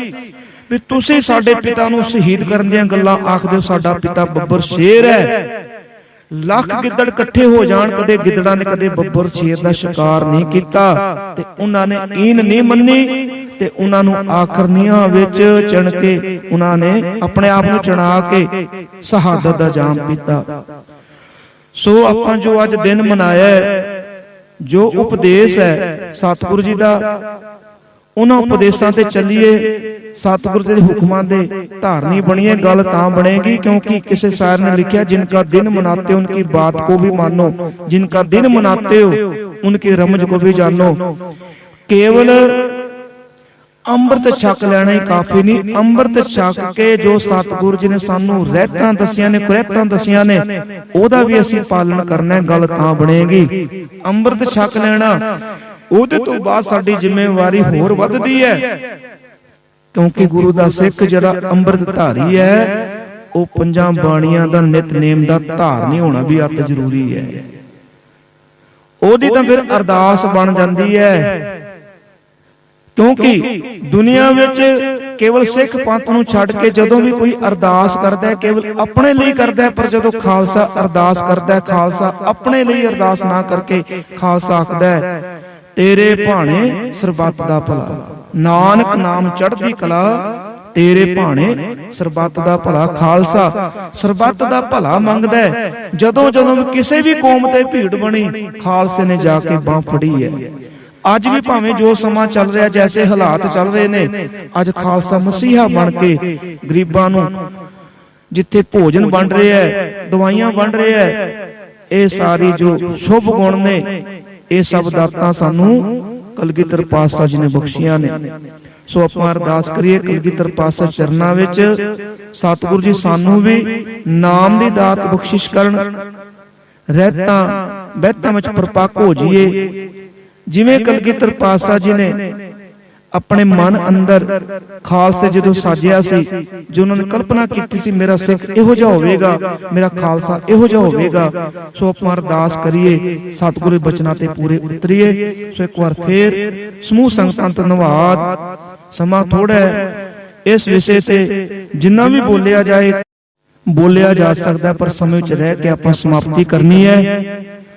ਵੀ ਤੁਸੀਂ ਸਾਡੇ ਪਿਤਾ ਨੂੰ ਸ਼ਹੀਦ ਕਰਨ ਦੀਆਂ ਗੱਲਾਂ ਆਖਦੇ ਹੋ ਸਾਡਾ ਪਿਤਾ ਬੱਬਰ ਸ਼ੇਰ ਹੈ। ਲੱਖ ਗਿੱਦੜ ਇਕੱਠੇ ਹੋ ਜਾਣ ਕਦੇ ਗਿੱਦੜਾਂ ਨੇ ਕਦੇ ਬੱਬਰ ਸ਼ੇਰ ਦਾ ਸ਼ਿਕਾਰ ਨਹੀਂ ਕੀਤਾ। ਤੇ ਉਹਨਾਂ ਨੇ ਈਨ ਨਹੀਂ ਮੰਨੀ। ਤੇ ਉਹਨਾਂ ਨੂੰ ਆਖਰਨੀਆਂ ਵਿੱਚ ਚਣ ਕੇ ਉਹਨਾਂ ਨੇ ਆਪਣੇ ਆਪ ਨੂੰ ਚਣਾ ਕੇ ਸ਼ਹਾਦਤ ਦਾ ਜਾਮ ਪੀਤਾ। ਸੋ ਆਪਾਂ ਜੋ ਅੱਜ ਦਿਨ ਮਨਾਇਆ ਜੋ ਉਪਦੇਸ਼ ਹੈ ਸਤਿਗੁਰੂ ਜੀ ਦਾ, ਉਹਨਾਂ ਉਪਦੇਸ਼ਾਂ ਤੇ ਚੱਲੀਏ, ਸਤਿਗੁਰੂ ਦੇ ਹੁਕਮਾਂ ਦੇ ਧਾਰਨੀ ਬਣੀਏ, ਗੱਲ ਤਾਂ ਬਣੇਗੀ, ਕਿਉਂਕਿ ਕਿਸੇ ਸ਼ਾਇਰ ਨੇ ਲਿਖਿਆ, ਜਿਨਕਾ ਦਿਨ ਮਨਾਤੇ ਉਨਕੀ ਬਾਤ ਕੋ ਵੀ ਮਾਨੋ, ਜਿਨਕਾ ਦਿਨ ਮਨਾਤੇ ਹੋ, ਉਨਕੀ ਰਮਜ ਕੋ ਵੀ ਜਾਨੋ। ਕੇਵਲ ਅੰਮ੍ਰਿਤ ਛਕ ਲੈਣਾ ਹੀ ਕਾਫੀ ਨਹੀਂ। ਅੰਮ੍ਰਿਤ ਛਕ ਕੇ ਜੋ ਸਤਿਗੁਰੂ ਜੀ ਨੇ ਸਾਨੂੰ ਰਹਿਤਾਂ ਦਸੀਆਂ ਨੇ ਕੁਰਹਿਤਾਂ ਦਸੀਆਂ ਨੇ ਉਹਦਾ ਵੀ ਅਸੀਂ ਪਾਲਣ ਕਰਨਾ ਹੈ ਗੱਲ ਤਾਂ ਬਣੇਗੀ। ਅੰਮ੍ਰਿਤ ਛਕ ਲੈਣਾ ਉਹਦੇ ਤੋਂ ਬਾਅਦ ਸਾਡੀ ਜ਼ਿੰਮੇਵਾਰੀ ਹੋਰ ਵੱਧਦੀ ਹੈ। ਕਿਉਂਕਿ ਗੁਰੂ ਦਾ ਸਿੱਖ ਜਿਹੜਾ ਅੰਮ੍ਰਿਤ ਧਾਰੀ ਹੈ ਉਹ ਪੰਜਾਂ ਬਾਣੀਆਂ ਦਾ ਨਿਤਨੇਮ ਦਾ ਧਾਰਨੀ ਹੋਣਾ ਵੀ ਅਤ ਜ਼ਰੂਰੀ ਹੈ। ਉਹਦੀ ਤਾਂ ਫਿਰ ਅਰਦਾਸ ਬਣ ਜਾਂਦੀ ਹੈ। ਕਿਉਂਕਿ ਦੁਨੀਆ ਵਿੱਚ ਕੇਵਲ ਸਿੱਖ ਪੰਥ ਨੂੰ ਛੱਡ ਕੇ ਜਦੋਂ ਵੀ ਕੋਈ ਅਰਦਾਸ ਕਰਦਾ ਹੈ ਕੇਵਲ ਆਪਣੇ ਲਈ ਕਰਦਾ ਹੈ ਪਰ ਜਦੋਂ ਖਾਲਸਾ ਅਰਦਾਸ ਕਰਦਾ ਹੈ ਖਾਲਸਾ ਆਪਣੇ ਲਈ ਅਰਦਾਸ ਨਾ ਕਰਕੇ ਖਾਲਸਾ ਆਖਦਾ ਹੈ ਤੇਰੇ ਭਾਣੇ ਸਰਬੱਤ ਦਾ ਭਲਾ। ਨਾਨਕ ਨਾਮ ਚੜ੍ਹਦੀ ਕਲਾ ਤੇਰੇ ਭਾਣੇ ਸਰਬੱਤ ਦਾ ਭਲਾ। ਖਾਲਸਾ ਸਰਬੱਤ ਦਾ ਭਲਾ ਮੰਗਦਾ ਹੈ। ਜਦੋਂ ਜਦੋਂ ਕਿਸੇ ਵੀ ਕੌਮ ਤੇ ਭੀੜ ਬਣੀ ਖਾਲਸੇ ਨੇ ਜਾ ਕੇ ਬਾਹ ਫੜੀ ਹੈ। ਅੱਜ ਵੀ ਭਾਵੇਂ ਜੋ ਸਮਾਂ ਚੱਲ ਰਿਹਾ, ਜੈਸੇ ਹਾਲਾਤ ਚੱਲ ਰਹੇ ਨੇ, ਅੱਜ ਖਾਲਸਾ ਮਸੀਹਾ ਬਣ ਕੇ ਗਰੀਬਾਂ ਨੂੰ ਜਿੱਥੇ ਭੋਜਨ ਵੰਡ ਰਿਹਾ ਹੈ, ਦਵਾਈਆਂ ਵੰਡ ਰਿਹਾ ਹੈ, ਇਹ ਸਾਰੀ ਜੋ ਸ਼ੁਭ ਗੁਣ ਨੇ, ਇਹ ਸਭ ਦਾਤਾਂ ਸਾਨੂੰ ਕਲਗੀਧਰ ਪਾਤਸ਼ਾਹ ਜੀ ਨੇ ਬਖਸ਼ੀਆਂ ਨੇ। ਸੋ ਆਪਾਂ ਅਰਦਾਸ ਕਰੀਏ ਕਲਗੀਧਰ ਪਾਤਸ਼ਾਹ ਚਰਨਾਂ ਵਿੱਚ, ਸਤਿਗੁਰੂ ਜੀ ਸਾਨੂੰ ਵੀ ਨਾਮ ਦੀ ਦਾਤ ਬਖਸ਼ਿਸ਼ ਕਰਨ, ਰਹਿਤਾਂ, ਬਹਿਤਾਂ ਵਿੱਚ ਪਰਪੱਕ ਹੋ ਜਾਈਏ। ਜਿਵੇਂ ਕਲਗੀਧਰ ਪਾਤਸ਼ਾਹ ਜੀ ਨੇ ਆਪਣੇ ਮਨ ਅੰਦਰ ਖਾਲਸੇ ਜਦੋਂ ਸਾਜਿਆ ਸੀ, ਜੋ ਉਹਨਾਂ ਨੇ ਕਲਪਨਾ ਕੀਤੀ ਸੀ, ਮੇਰਾ ਸਿੱਖ ਇਹੋ ਜਿਹਾ ਹੋਵੇਗਾ, ਮੇਰਾ ਖਾਲਸਾ ਇਹੋ ਜਿਹਾ ਹੋਵੇਗਾ, ਸੋ ਆਪਾਂ ਅਰਦਾਸ ਕਰੀਏ, ਸਤਿਗੁਰੂ ਬਚਨਾਂ ਤੇ ਪੂਰੇ ਉਤਰੀਏ, ਸੋ ਇੱਕ ਵਾਰ ਫੇਰ ਸਮੂਹ ਸੰਗਤਾਂ ਧੰਨਵਾਦ। ਸਮਾਂ ਥੋੜਾ ਹੈ, ਇਸ ਵਿਸ਼ੇ ਤੇ ਜਿੰਨਾ ਵੀ ਬੋਲਿਆ ਜਾਏ, ਬੋਲਿਆ ਜਾ ਸਕਦਾ, ਪਰ ਸਮੇਂ ਵਿੱਚ ਰਹਿ ਕੇ ਆਪਾਂ ਸਮਾਪਤੀ ਕਰਨੀ ਹੈ।